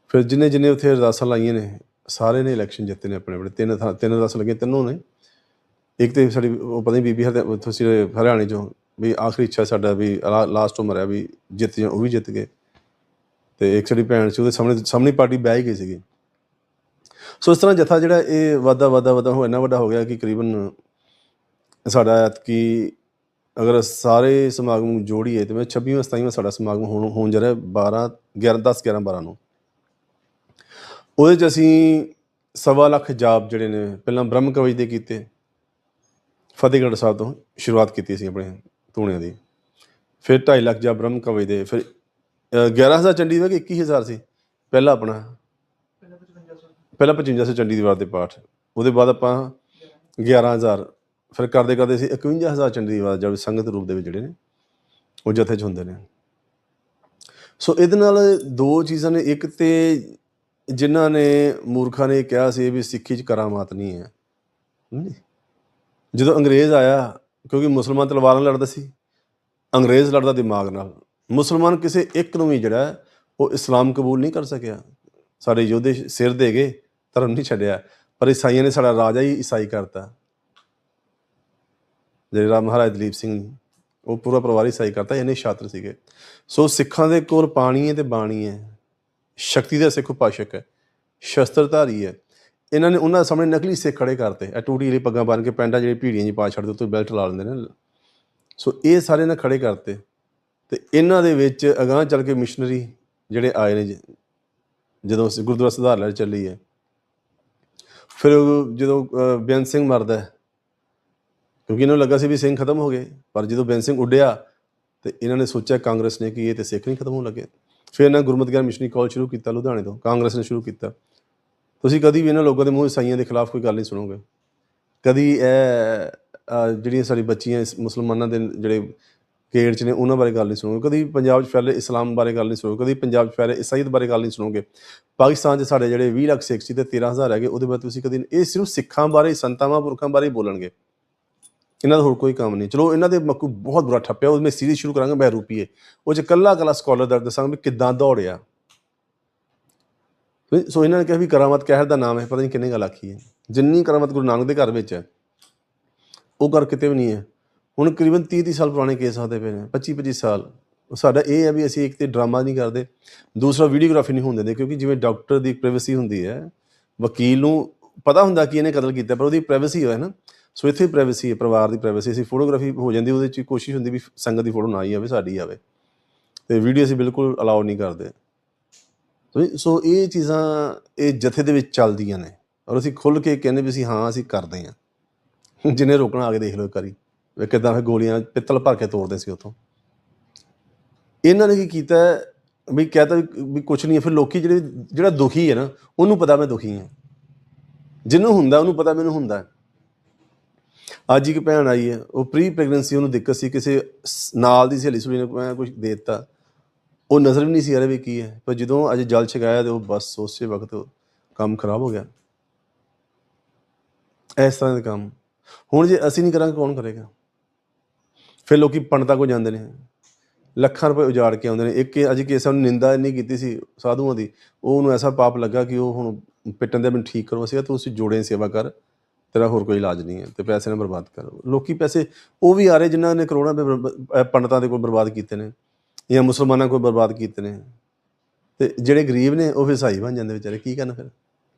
ਫਿਰ ਜਿਨੇ ਜਿਨੇ ਉੱਥੇ ਅਰਦਾਸਾਂ ਲਾਈਆਂ ਨੇ, ਸਾਰੇ ਨੇ ਇਲੈਕਸ਼ਨ ਜਿੱਤੇ ਨੇ ਆਪਣੇ ਆਪਣੇ ਤਿੰਨ ਥਾਂ, ਤਿੰਨ ਅਰਦਾਸਾਂ ਲੱਗੀਆਂ, ਤਿੰਨੋਂ ਨੇ। ਇੱਕ ਤੇ ਸਾਡੀ, ਉਹ ਪਤਾ ਨਹੀਂ ਬੀਬੀ ਹਰਿਆ ਉੱਥੋਂ ਸੀ ਹਰਿਆਣੇ ਚੋਂ, ਵੀ ਆਖਰੀ ਇੱਛਾ ਸਾਡਾ ਵੀ ਲਾਸਟ ਉਮਰ ਹੈ ਵੀ ਜਿੱਤ ਜਾਣ, ਉਹ ਵੀ ਜਿੱਤ ਗਏ। ਤੇ ਇੱਕ ਸਾਡੀ ਭੈਣ ਸੀ, ਉਹਦੇ ਸਾਹਮਣੇ, ਸਾਹਮਣੀ ਪਾਰਟੀ ਬਹਿ ਹੀ ਗਈ ਸੀਗੀ। ਸੋ ਇਸ ਤਰ੍ਹਾਂ ਜਥਾ ਜਿਹੜਾ ਇਹ ਵਾਦਾ ਵਾਦਾ ਵਾਦਾ ਹੋ, ਇੰਨਾ ਵੱਡਾ ਹੋ ਗਿਆ ਕਿ ਕਰੀਬਨ ਸਾਡਾ ਐਤਕੀ ਅਗਰ ਸਾਰੇ ਸਮਾਗਮ ਨੂੰ ਜੋੜੀਏ, ਤੇ ਮੈਂ 26ਵਾਂ 27ਵਾਂ ਸਾਡਾ ਸਮਾਗਮ ਹੋਣ ਹੋਣ ਜਾ ਰਿਹਾ 12 11 10 11 12 ਨੂੰ। ਉਹਦੇ ਚ ਅਸੀਂ ਸਵਾ ਲੱਖ ਜਾਪ ਜਿਹੜੇ ਨੇ, ਪਹਿਲਾਂ ਬ੍ਰਹਮ ਕਵਚ ਦੇ ਕੀਤੇ। ਫਤਿਹਗੜ੍ਹ ਸਾਹਿਬ ਤੋਂ ਸ਼ੁਰੂਆਤ ਕੀਤੀ ਸੀ ਆਪਣੇ ਧੂਣਿਆਂ ਦੀ। ਫਿਰ 2.5 ਲੱਖ ਜਾਂ ਬ੍ਰਹਮ ਕਵੀ ਦੇ ਫਿਰ ਅ, 11000 ਚੰਡੀ ਦਾ ਕਿ 21000 ਸੀ? ਪਹਿਲਾ ਆਪਣਾ ਪਹਿਲਾਂ 5500 ਚੰਡੀ ਦੀਵਾਰ ਦੇ ਪਾਠ। ਉਹਦੇ ਬਾਅਦ ਆਪਾਂ 11000 ਫਿਰ ਕਰਦੇ ਕਰਦੇ ਸੀ 51000 ਚੰਡੀ ਦੀ ਵਾਰ ਜਦ ਸੰਗਤ ਰੂਪ ਦੇ ਵਿੱਚ ਜਿਹੜੇ ਨੇ ਉਹ ਜਥੇ 'ਚ ਹੁੰਦੇ ਨੇ। ਸੋ ਇਹਦੇ ਨਾਲ ਦੋ ਚੀਜ਼ਾਂ ਨੇ ਇੱਕ ਤੇ ਜਿਨ੍ਹਾਂ ਨੇ ਮੂਰਖਾਂ ਨੇ ਕਿਹਾ ਸੀ ਵੀ ਸਿੱਖੀ 'ਚ ਕਰਾਮਾਤ ਨਹੀਂ ਹੈ? ਜਦੋਂ ਅੰਗਰੇਜ਼ ਆਇਆ, ਕਿਉਂਕਿ ਮੁਸਲਮਾਨ ਤਲਵਾਰਾਂ ਨਾਲ ਲੜਦਾ ਸੀ, ਅੰਗਰੇਜ਼ ਲੜਦਾ ਦਿਮਾਗ ਨਾਲ। ਮੁਸਲਮਾਨ ਕਿਸੇ ਇੱਕ ਨੂੰ ਵੀ ਜਿਹੜਾ, ਉਹ ਇਸਲਾਮ ਕਬੂਲ ਨਹੀਂ ਕਰ ਸਕਿਆ। ਸਾਡੇ ਯੋਧੇ ਸਿਰ ਦੇ ਗਏ, ਧਰਮ ਨਹੀਂ ਛੱਡਿਆ। ਪਰ ਈਸਾਈਆਂ ਨੇ ਸਾਡਾ ਰਾਜਾ ਹੀ ਈਸਾਈ ਕਰਤਾ। ਜਿਹੜਾ ਮਹਾਰਾਜ ਦਲੀਪ ਸਿੰਘ, ਉਹ ਪੂਰਾ ਪਰਿਵਾਰ ਈਸਾਈ ਕਰਤਾ ਇਹਨੇ ਛਾਤਰ ਸੀਗੇ। ਸੋ ਸਿੱਖਾਂ ਦੇ ਕੋਲ ਪਾਣੀ ਹੈ ਤੇ ਬਾਣੀ ਹੈ। ਸ਼ਕਤੀ ਦਾ ਸਿੱਖ ਉਪਾਸ਼ਕ ਹੈ। ਸ਼ਸਤਰਧਾਰੀ ਹੈ। ਇਹਨਾਂ ਨੇ ਉਹਨਾਂ ਦੇ ਸਾਹਮਣੇ ਨਕਲੀ ਸਿੱਖ ਖੜੇ ਕਰਤੇ। ਇਹ ਟੂਟੀ ਵਾਲੀ ਪੱਗਾਂ ਬੰਨ ਕੇ ਪੈਂਟਾਂ ਜਿਹੜੀ ਭੀੜੀਆਂ ਜੀ ਪਾ ਛੱਡਦੇ ਉੱਤੇ ਬੈਲਟ ਲਾ ਲੈਂਦੇ ਨੇ। ਸੋ ਇਹ ਸਾਰੇ ਨੇ ਖੜੇ ਕਰਤੇ। ਤੇ ਇਹਨਾਂ ਦੇ ਵਿੱਚ ਅਗਾਂਹ ਚੱਲ ਕੇ ਮਿਸ਼ਨਰੀ ਜਿਹੜੇ ਆਏ ਨੇ ਜ- ਜਦੋਂ ਅਸੀਂ ਗੁਰਦੁਆਰਾ ਸੁਧਾਰ ਲਹਿਰ ਚੱਲੀ ਹੈ। ਫਿਰ ਜਦੋਂ ਬੇਅੰਤ ਸਿੰਘ ਮਰਦਾ ਹੈ, ਕਿਉਂਕਿ ਇਹਨਾਂ ਨੂੰ ਲੱਗਾ ਸੀ ਵੀ ਸਿੰਘ ਖਤਮ ਹੋ ਗਏ, ਪਰ ਜਦੋਂ ਬੇਅੰਤ ਸਿੰਘ ਉੱਡਿਆ, ਤੇ ਇਹਨਾਂ ਨੇ ਸੋਚਿਆ ਕਾਂਗਰਸ ਨੇ ਕਿ ਇਹ ਤੇ ਸਿੱਖ ਨਹੀਂ ਖਤਮ ਹੋਣ ਲੱਗੇ। ਫਿਰ ਇਹਨਾਂ ਗੁਰਮਤਿ ਗਿਆਨ ਮਿਸ਼ਨਰੀ ਕਾਲਜ ਸ਼ੁਰੂ ਕੀਤਾ ਲੁਧਿਆਣੇ ਤੋਂ, ਕਾਂਗਰਸ ਨੇ ਸ਼ੁਰੂ ਕੀਤਾ। ਤੁਸੀਂ ਕਦੀ ਵੀ ਇਹਨਾਂ ਲੋਕਾਂ ਦੇ ਮੂੰਹ ਈਸਾਈਆਂ ਦੇ ਖਿਲਾਫ ਕੋਈ ਗੱਲ ਨਹੀਂ ਸੁਣੋਗੇ। ਕਦੀ ਇਹ ਜਿਹੜੀਆਂ ਸਾਡੀ ਬੱਚੀਆਂ ਮੁਸਲਮਾਨਾਂ ਦੇ ਜਿਹੜੇ ਗੇੜ ਚ ਨੇ, ਉਹਨਾਂ ਬਾਰੇ ਗੱਲ ਨਹੀਂ ਸੁਣੋਗੇ। ਕਦੀ ਪੰਜਾਬ 'ਚ ਫੈਲੇ ਇਸਲਾਮ ਬਾਰੇ ਗੱਲ ਨਹੀਂ ਸੁਣੋਗੇ। ਕਦੀ ਪੰਜਾਬ 'ਚ ਫੈਲੇ ਇਸਾਈਅਤ ਬਾਰੇ ਗੱਲ ਨਹੀਂ ਸੁਣੋਗੇ। ਪਾਕਿਸਤਾਨ 'ਚ ਸਾਡੇ ਜਿਹੜੇ 20 ਲੱਖ ਸਿੱਖ ਸੀ ਤੇ 13000 ਹੈਗੇ ਉਹਦੇ ਬਾਰੇ ਤੁਸੀਂ ਕਦੀ ਇਹ ਸਿਰਫ ਸਿੱਖਾਂ ਬਾਰੇ ਸੰਤਾਂ ਪੁਰਖਾਂ ਬਾਰੇ ਹੀ ਬੋਲਣਗੇ। ਇਹਨਾਂ ਦਾ ਹੋਰ ਕੋਈ ਕੰਮ ਨਹੀਂ। ਚਲੋ, ਇਹਨਾਂ ਦੇ ਮੱਕੂ ਬਹੁਤ ਬੁਰਾ ਠੱਪਿਆ ਉਹ ਮੈਂ ਸੀਰੀਜ਼ ਸ਼ੁਰੂ ਕਰਾਂਗਾ ਬਹਿਰੂਪੀਏ ਉਹ ਚ ਕੱਲਾ ਕੱਲਾ ਸਕਾਲਰ ਦਾ ਦੱਸਾਂਗਾ ਵੀ ਕਿੱਦਾਂ ਦੌੜਿਆ। ਸੋ- ਇਹਨਾਂ ਨੇ ਕਿਹਾ ਵੀ ਕਰਾਮਤ ਕਹਿਰ ਦਾ ਨਾਮ ਹੈ, ਪਤਾ ਨਹੀਂ ਕਿੰਨੇ ਗੱਲ ਆਖੀ ਹੈ। ਜਿੰਨੀ ਕਰਾਮਤ ਗੁਰੂ ਨਾਨਕ ਦੇ ਘਰ ਵਿੱਚ ਹੈ, ਉਹ ਕਰ ਕਿਤੇ ਵੀ ਨਹੀਂ ਹੈ। ਹੁਣ ਕਰੀਬਨ 30 30 ਸਾਲ ਪੁਰਾਣੇ ਕੇਸ ਆਦੇ ਪਏ ਨੇ 25 25 ਸਾਲ। ਸਾਡਾ ਇਹ ਹੈ ਵੀ ਅਸੀਂ ਇੱਕ ਤੇ ਡਰਾਮਾ ਨਹੀਂ ਕਰਦੇ, ਦੂਸਰਾ ਵੀਡੀਓਗ੍ਰਾਫੀ ਨਹੀਂ ਹੋਣ ਦਿੰਦੇ ਕਿਉਂਕਿ ਜਿਵੇਂ ਡਾਕਟਰ ਦੀ ਪ੍ਰਾਈਵੇਸੀ ਹੁੰਦੀ ਹੈ, ਵਕੀਲ ਨੂੰ ਪਤਾ ਹੁੰਦਾ ਕਿ ਇਹਨੇ ਕਤਲ ਕੀਤਾ, ਪਰ ਉਹਦੀ ਪ੍ਰਾਈਵੇਸੀ ਹੋਏ ਨਾ। ਸੋ ਇੱਥੇ ਪ੍ਰਾਈਵੇਸੀ ਹੈ, ਪਰਿਵਾਰ ਦੀ ਪ੍ਰਾਈਵੇਸੀ, ਅਸੀਂ ਫੋਟੋਗ੍ਰਾਫੀ ਹੋ ਜਾਂਦੀ, ਉਹਦੇ ਚ ਕੋਸ਼ਿਸ਼ ਹੁੰਦੀ ਵੀ ਸੰਗਤ ਦੀ ਫੋਟੋ ਨਾ ਹੀ ਆਵੇ ਸਾਡੀ ਆਵੇ। ਤੇ ਵੀਡੀਓ ਅਸੀਂ ਬਿਲਕੁਲ ਅਲਾਉ ਨਹੀਂ ਕਰਦੇ। ਸੋ ਇਹ- ਚੀਜ਼ਾਂ ਇਹ ਜਥੇ ਦੇ ਵਿੱਚ ਚੱਲਦੀਆਂ ਨੇ ਔਰ ਅਸੀਂ ਖੁੱਲ ਕੇ ਕਹਿੰਦੇ ਵੀ ਅਸੀਂ ਹਾਂ ਅਸੀਂ ਕਰਦੇ ਹਾਂ। ਜਿਹਨੇ ਰੋਕਣਾ ਆ ਕੇ ਦੇਖ ਲਓ ਕਰੀ ਵਾਰੀ। ਵੀ ਕਿਦਾਂ ਫਿਰ ਗੋਲੀਆਂ ਪਿੱਤਲ ਭਰ ਕੇ ਤੋੜਦੇ ਸੀ ਉੱਥੋਂ। ਇਹਨਾਂ ਨੇ ਕੀ ਕੀਤਾ ਹੈ, ਵੀ ਕਹਤਾ ਵੀ ਕੁਝ ਨਹੀਂ ਹੈ। ਫਿਰ ਲੋਕੀ ਜਿਹੜੇ ਜਿਹੜਾ ਦੁਖੀ ਹੈ ਨਾ ਉਹਨੂੰ ਪਤਾ ਮੈਂ ਦੁਖੀ ਹਾਂ। ਜਿਹਨੂੰ ਹੁੰਦਾ ਉਹਨੂੰ ਪਤਾ ਮੈਨੂੰ ਹੁੰਦਾ ਅੱਜ ਇੱਕ ਭੈਣ ਆਈ ਹੈ। ਉਹ ਪ੍ਰੀ ਪ੍ਰੈਗਨੈਂਸੀ ਉਹਨੂੰ ਦਿੱਕਤ ਸੀ। ਕਿਸੇ ਨਾਲ ਦੀ ਸਹੇਲੀ ਸੁਲੀ ਨੇ ਮੈਂ ਕੁਝ ਦੇ ਦਿੱਤਾ। ਉਹ ਨਜ਼ਰ ਵੀ ਨਹੀਂ ਸੀ ਆ ਰਿਹਾ ਵੀ ਕੀ ਹੈ। ਪਰ ਜਦੋਂ ਅੱਜ ਜਲ ਛਕਾਇਆ ਤੇ ਉਹ ਬਸ ਉਸੇ ਵਕਤ ਕੰਮ ਖਰਾਬ ਹੋ ਗਿਆ। ਇਸ ਤਰ੍ਹਾਂ ਦੇ ਕੰਮ। ਹੁਣ ਜੇ ਅਸੀਂ ਨਹੀਂ ਕਰਾਂਗੇ, ਕੌਣ ਕਰੇਗਾ? ਫਿਰ ਲੋਕੀ ਪੰਡਤਾਂ ਕੋ ਜਾਂਦੇ ਨੇ। ਲੱਖਾਂ ਰੁਪਏ ਉਜਾੜ ਕੇ ਆਉਂਦੇ ਨੇ। ਇੱਕ ਅੱਜ ਕੇਸਾਂ ਨੂੰ ਨਿੰਦਾ ਇੰਨੀ ਕੀਤੀ ਸੀ ਸਾਧੂਆਂ ਦੀ। ਉਹ ਉਹਨੂੰ ਐਸਾ ਪਾਪ ਲੱਗਾ ਕਿ ਉਹ ਹੁਣ ਪਿੱਟਣ ਦੇ ਮੈਨੂੰ ਠੀਕ ਕਰੋ ਸੀਗਾ ਤੂੰ ਉਸ ਜੋੜੇ ਸੇਵਾ ਕਰ। ਤੇਰਾ ਹੋਰ ਕੋਈ ਇਲਾਜ ਨਹੀਂ ਹੈ ਤੇ ਪੈਸੇ ਨਾ ਬਰਬਾਦ ਕਰ। ਲੋਕੀ ਪੈਸੇ ਉਹ ਵੀ ਆ ਰਹੇ ਜਿਨ੍ਹਾਂ ਨੇ ਕਰੋੜਾਂ ਰੁਪਏ ਬਰਬ- ਅਹ ਪੰਡਤਾਂ ਦੇ ਕੋਲ ਬਰਬਾਦ ਕੀਤੇ ਨੇ। ਜਾਂ ਮੁਸਲਮਾਨਾਂ ਕੋਲ ਬਰਬਾਦ ਕੀਤੇ ਨੇ ਤੇ ਜਿਹੜੇ ਗਰੀਬ ਨੇ ਉਹ ਸਹਾਈ ਬਣ ਜਾਂਦੇ ਵਿਚਾਰੇ ਕੀ ਕਰਨ ਫਿਰ?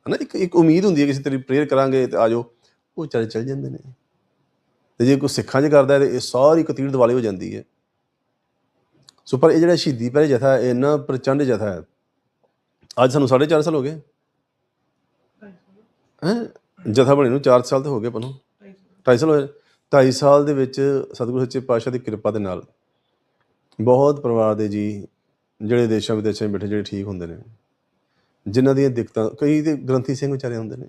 ਹਨਾ ਇੱਕ ਇੱਕ ਉਮੀਦ ਹੁੰਦੀ ਹੈ ਕਿ ਅਸੀਂ ਤੇਰੀ ਪ੍ਰੇਅਰ ਕਰਾਂਗੇ ਤੇ ਆਜੋ ਉਹ ਵਿਚਾਰੇ ਚੱਲ ਜਾਂਦੇ ਨੇ। ਤੇ ਜੇ ਕੋਈ ਸਿੱਖਾਂ 'ਚ ਕਰਦਾ ਤੇ ਇਹ ਸਾਰੀ ਕਤੀੜ ਦਿਵਾਲੀ ਹੋ ਜਾਂਦੀ ਹੈ। ਸੋ ਪਰ ਇਹ ਜਿਹੜਾ ਸ਼ਹੀਦੀ ਪਹਿਰੇ ਜਥਾ ਇਹ ਇੰਨਾ ਪ੍ਰਚੰਡ ਜਥਾ ਹੈ। ਅੱਜ ਸਾਨੂੰ 4.5 ਸਾਲ ਹੋ ਗਏ। ਹੈ? ਜਥਾ ਬਣੇ ਨੂੰ 4 ਸਾਲ ਤੇ ਹੋ ਗਏ ਪਨੋਂ 2.5 ਸਾਲ। ਹੋਏ। 2.5 ਸਾਲ ਦੇ ਵਿੱਚ ਸਤਿਗੁਰੂ ਸੱਚੇ ਪਾਤਸ਼ਾਹ ਦੀ ਕਿਰਪਾ ਦੇ ਨਾਲ ਬਹੁਤ ਪਰਿਵਾਰ ਦੇ ਜੀ ਜਿਹੜੇ ਦੇਸ਼ਾਂ ਵਿਦੇਸ਼ਾਂ 'ਚ ਬੈਠੇ ਜਿਹੜੇ ਠੀਕ ਹੁੰਦੇ ਨੇ। ਜਿਨ੍ਹਾਂ ਦੀਆਂ ਦਿੱਕਤਾਂ, ਕਈ ਤੇ ਗ੍ਰੰਥੀ ਸਿੰਘ ਵਿਚਾਰੇ ਹੁੰਦੇ ਨੇ,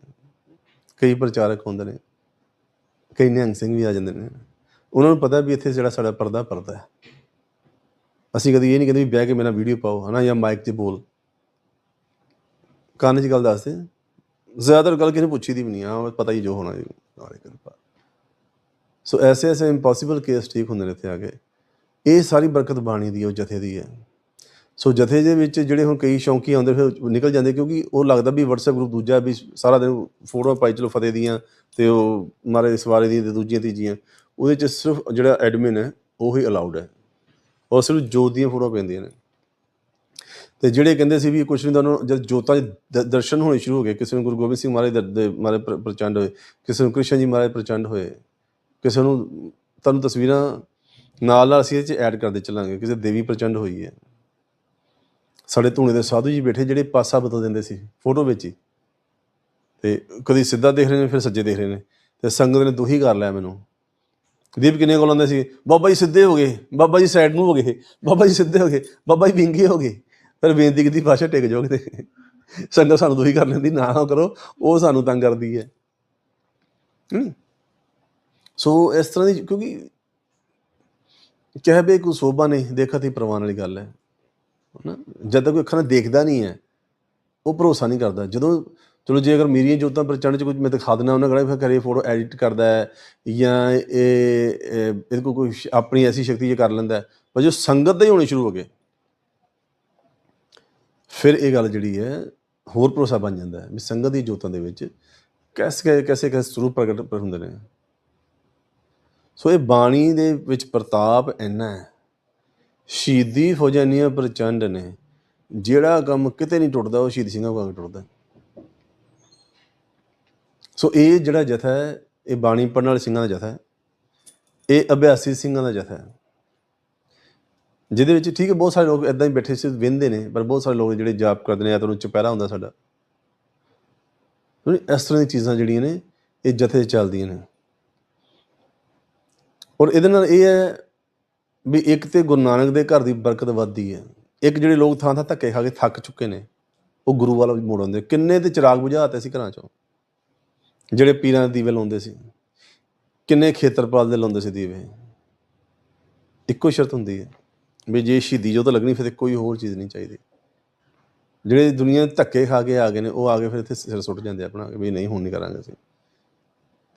ਕਈ ਪ੍ਰਚਾਰਕ ਹੁੰਦੇ ਨੇ, ਕਈ ਨਿਹੰਗ ਸਿੰਘ ਵੀ ਆ ਜਾਂਦੇ ਨੇ। ਉਹਨਾਂ ਨੂੰ ਪਤਾ ਵੀ ਇੱਥੇ ਜਿਹੜਾ ਸਾਡਾ ਪਰਦਾ ਪਰਦਾ ਹੈ। ਅਸੀਂ ਕਦੀ ਇਹ ਨਹੀਂ ਕਹਿੰਦੇ ਵੀ ਬਹਿ ਕੇ ਮੇਰਾ ਵੀਡੀਓ ਪਾਓ, ਹਨਾ, ਜਾਂ ਮਾਈਕ 'ਤੇ ਬੋਲ। ਕੰਨ 'ਚ ਗੱਲ ਦੱਸਦੇ ਜ਼ਿਆਦਾਤਰ ਗੱਲ ਕਿਸੇ ਨੇ ਪੁੱਛੀ ਦੀ ਵੀ ਨਹੀਂ ਆ ਪਤਾ ਹੀ ਜੋ ਹੋਣਾ ਜੀ, ਨਾਲੇ ਕਿਰਪਾ। ਸੋ ਐਸੇ ਐਸੇ ਇੰਪੋਸੀਬਲ ਕੇਸ ਠੀਕ ਹੁੰਦੇ ਨੇ ਇੱਥੇ ਆ ਕੇ। ਇਹ ਸਾਰੀ ਬਰਕਤ ਬਾਣੀ ਦੀ ਹੈ, ਉਹ ਜਥੇ ਦੀ ਹੈ। ਸੋ ਜਥੇ ਦੇ ਵਿੱਚ ਜਿਹੜੇ ਹੁਣ ਕਈ ਸ਼ੌਂਕੀ ਆਉਂਦੇ ਫਿਰ ਨਿਕਲ ਜਾਂਦੇ ਕਿਉਂਕਿ ਉਹ ਲੱਗਦਾ ਵੀ WhatsApp ਗਰੁੱਪ ਦੂਜਾ ਵੀ ਸਾਰਾ ਦਿਨ ਫੋਟੋ ਪਾਈ ਚਲੋ ਫਤਿਹ ਦੀਆਂ ਤੇ ਉਹ ਮਾਰੇ ਸਵਾਰੇ ਦੀਆਂ ਤੇ ਦੂਜੀਆਂ ਤੀਜੀਆਂ ਉਹਦੇ ਚ ਸਿਰਫ ਜਿਹੜਾ ਐਡਮਿਨ ਹੈ ਉਹੀ ਅਲਾਉਡ ਹੈ। ਉਹ ਸਿਰਫ ਜੋਤ ਦੀਆਂ ਫੋਟੋਆਂ ਪੈਂਦੀਆਂ ਨੇ। ਤੇ ਜਿਹੜੇ ਕਹਿੰਦੇ ਸੀ ਵੀ ਕੁਛ ਨਹੀਂ ਤੁਹਾਨੂੰ ਜਦ ਜੋਤਾਂ ਦੇ ਦਰਸ਼ਨ ਹੋਣੇ ਸ਼ੁਰੂ ਹੋ ਗਏ ਕਿਸੇ ਨੂੰ ਗੁਰੂ ਗੋਬਿੰਦ ਸਿੰਘ ਮਹਾਰਾਜ ਦੇ ਦੇ ਮਾਰੇ ਪ੍ਰ- ਪ੍ਰਚੰਡ ਹੋਏ ਕਿਸੇ ਨੂੰ ਕ੍ਰਿਸ਼ਨ ਜੀ ਮਹਾਰਾਜ ਪ੍ਰਚੰਡ ਹੋਏ ਕਿਸੇ ਨੂੰ ਤੁਹਾਨੂੰ ਤਸਵੀਰਾਂ ਨਾਲ ਨਾਲ ਅਸੀਂ ਇਹ ਚ ਐਡ ਕਰਦੇ ਚੱਲਾਂਗੇ, ਕਿਸੇ ਦੇਵੀ ਪ੍ਰਚੰਡ ਹੋਈ ਹੈ। ਸਾਡੇ ਧੂਣੇ ਦੇ ਸਾਧੂ ਜੀ ਬੈਠੇ, ਜਿਹੜੇ ਪਾਸਾ ਬਦਲ ਦਿੰਦੇ ਸੀ, ਫੋਟੋ ਵਿੱਚ। ਹੀ ਤੇ ਕਦੀ ਸਿੱਧਾ ਦੇਖ ਰਹੇ ਨੇ, ਫਿਰ ਸੱਜੇ ਦੇਖ ਰਹੇ ਨੇ। ਤੇ ਸੰਗਤ ਨੇ ਦੁਖੀ ਕਰ ਲਿਆ ਮੈਨੂੰ। ਦੀਪ ਕਿੰਨੇ ਕੋਲ ਆਉਂਦੇ ਸੀ, ਬਾਬਾ ਜੀ ਸਿੱਧੇ ਹੋ ਗਏ, ਬਾਬਾ ਜੀ ਸਾਈਡ ਨੂੰ ਹੋ ਗਏ, ਬਾਬਾ ਜੀ ਸਿੱਧੇ ਹੋ ਗਏ, ਬਾਬਾ ਜੀ ਵਿੰਗੇ ਹੋ ਗਏ। ਫਿਰ ਬੇਨਤੀ ਕੀਤੀ, ਪਾਸ਼ਾ ਟਿਕ ਜਾਓ ਕਿਤੇ। ਸੰਗਤ ਸਾਨੂੰ ਦੁਖੀ ਕਰ ਲੈਂਦੀ ਨਾ ਕਰੋ, ਉਹ ਸਾਨੂੰ ਤੰਗ ਕਰਦੀ ਹੈ। ਸੋ ਇਸ ਤਰ੍ਹਾਂ ਦੀ, ਕਿਉਂਕਿ ਕਹਿ ਬੇ ਕੋ ਸੋਭਾ ਨਹੀਂ, ਦੇਖਾ ਤੀ ਪ੍ਰਵਾਨ ਵਾਲੀ ਗੱਲ ਹੈ। ਨਾ ਜਦ ਤੱਕ ਕੋਈ ਅੱਖਾਂ ਨਾਲ ਦੇਖਦਾ ਨਹੀਂ ਹੈ, ਉਹ ਭਰੋਸਾ ਨਹੀਂ ਕਰਦਾ। ਜਦੋਂ, ਚਲੋ ਜੇ ਅਗਰ ਮੇਰੀਆਂ ਜੋਤਾਂ ਪ੍ਰਚੰਡ ਚ ਕੁਝ ਮੈਂ ਦਿਖਾ ਦਿੰਦਾ, ਉਹਨਾਂ ਕਹਿੰਦਾ ਫਿਰ ਕਰੇ ਫੋਟੋ ਐਡਿਟ ਕਰਦਾ ਹੈ ਜਾਂ ਇਹ ਇਹਦੇ ਕੋਲ ਕੋਈ ਆਪਣੀ ਐਸੀ ਸ਼ਕਤੀ ਜੇ ਕਰ ਲੈਂਦਾ ਹੈ। ਪਰ ਜੋ ਸੰਗਤ ਦੇ ਹੀ ਹੋਣੇ ਸ਼ੁਰੂ ਹੋ ਗਏ, ਫਿਰ ਇਹ ਗੱਲ ਜਿਹੜੀ ਹੈ, ਹੋਰ ਭਰੋਸਾ ਬਣ ਜਾਂਦਾ ਹੈ ਵੀ ਸੰਗਤ ਦੀ ਜੋਤਾਂ ਦੇ ਵਿੱਚ ਕੈਸੇ ਕੈਸੇ ਕੈਸੇ ਸਰੂਪ ਪ੍ਰਗਟ ਹੁੰਦੇ ਨੇ। ਸੋ ਇਹ ਬਾਣੀ ਦੇ ਵਿੱਚ ਪ੍ਰਤਾਪ ਇੰਨਾ ਹੈ। ਸ਼ਹੀਦੀ ਫੌਜਾਂ ਇੰਨੀਆਂ ਪ੍ਰਚੰਡ ਨੇ। ਜਿਹੜਾ ਕੰਮ ਕਿਤੇ ਨਹੀਂ ਟੁੱਟਦਾ, ਉਹ ਸ਼ਹੀਦ ਸਿੰਘਾਂ ਕੋਲ ਟੁੱਟਦਾ ਸੋ ਇਹ ਜਿਹੜਾ ਜਥਾ ਹੈ, ਇਹ ਬਾਣੀ ਪੜਨ ਵਾਲੇ ਸਿੰਘਾਂ ਦਾ ਜਥਾ ਹੈ। ਇਹ ਅਭਿਆਸੀ ਸਿੰਘਾਂ ਦਾ ਜਥਾ ਹੈ। ਜਿਹਦੇ ਵਿੱਚ ਠੀਕ ਹੈ, ਬਹੁਤ ਸਾਰੇ ਲੋਕ ਇਦਾਂ ਹੀ ਬੈਠੇ ਸੀ ਵਿੰਦੇ ਨੇ, ਪਰ ਬਹੁਤ ਸਾਰੇ ਲੋਕ ਜਿਹੜੇ ਜਾਪ ਕਰਦੇ ਨੇ ਜਾਂ ਤੁਹਾਨੂੰ ਚੁਪਹਿਰਾ ਹੁੰਦਾ ਸਾਡਾ। ਇਸ ਤਰ੍ਹਾਂ ਦੀ ਚੀਜ਼ਾਂ ਜਿਹੜੀਆਂ ਨੇ, ਇਹ ਜਥੇ 'ਚ ਚੱਲਦੀਆਂ ਨੇ। ਔਰ ਇਹਦੇ ਨਾਲ ਇਹ ਹੈ ਵੀ ਇੱਕ ਤੇ ਗੁਰੂ ਨਾਨਕ ਦੇ ਘਰ ਦੀ ਬਰਕਤ ਵੱਧਦੀ ਹੈ। ਇੱਕ ਜਿਹੜੇ ਲੋਕ ਥਾਂ ਥਾਂ ਧੱਕੇ ਖਾ ਕੇ ਥੱਕ ਚੁੱਕੇ ਨੇ, ਉਹ ਗੁਰੂ ਵਾਲਾ ਵੀ ਮੋੜ ਆਉਂਦੇ ਕਿੰਨੇ ਤੇ ਚਿਰਾਗ ਬੁਝਾਤੇ ਸੀ ਘਰਾਂ ਚੋਂ। ਜਿਹੜੇ ਪੀਰਾਂ ਦੇ ਦੀਵੇ ਲਾਉਂਦੇ ਸੀ, ਕਿੰਨੇ ਖੇਤਰਪਾਲ ਦੇ ਲਾਉਂਦੇ ਸੀ ਦੀਵੇ। ਇੱਕੋ ਸ਼ਰਤ ਹੁੰਦੀ ਹੈ ਵੀ ਜੇ ਸ਼ਹੀਦੀ ਜੋ ਤਾਂ ਲੱਗਣੀ, ਫਿਰ ਤੇ ਕੋਈ ਹੋਰ ਚੀਜ਼ ਨਹੀਂ ਚਾਹੀਦੀ। ਜਿਹੜੇ ਦੁਨੀਆ ਦੇ ਧੱਕੇ ਖਾ ਕੇ ਆ ਗਏ ਨੇ, ਉਹ ਆ ਕੇ ਫਿਰ ਇੱਥੇ ਸਿਰ ਸੁੱਟ ਜਾਂਦੇ ਆਪਣਾ, ਵੀ ਨਹੀਂ ਹੁਣ ਨਹੀਂ ਕਰਾਂਗੇ ਅਸੀਂ।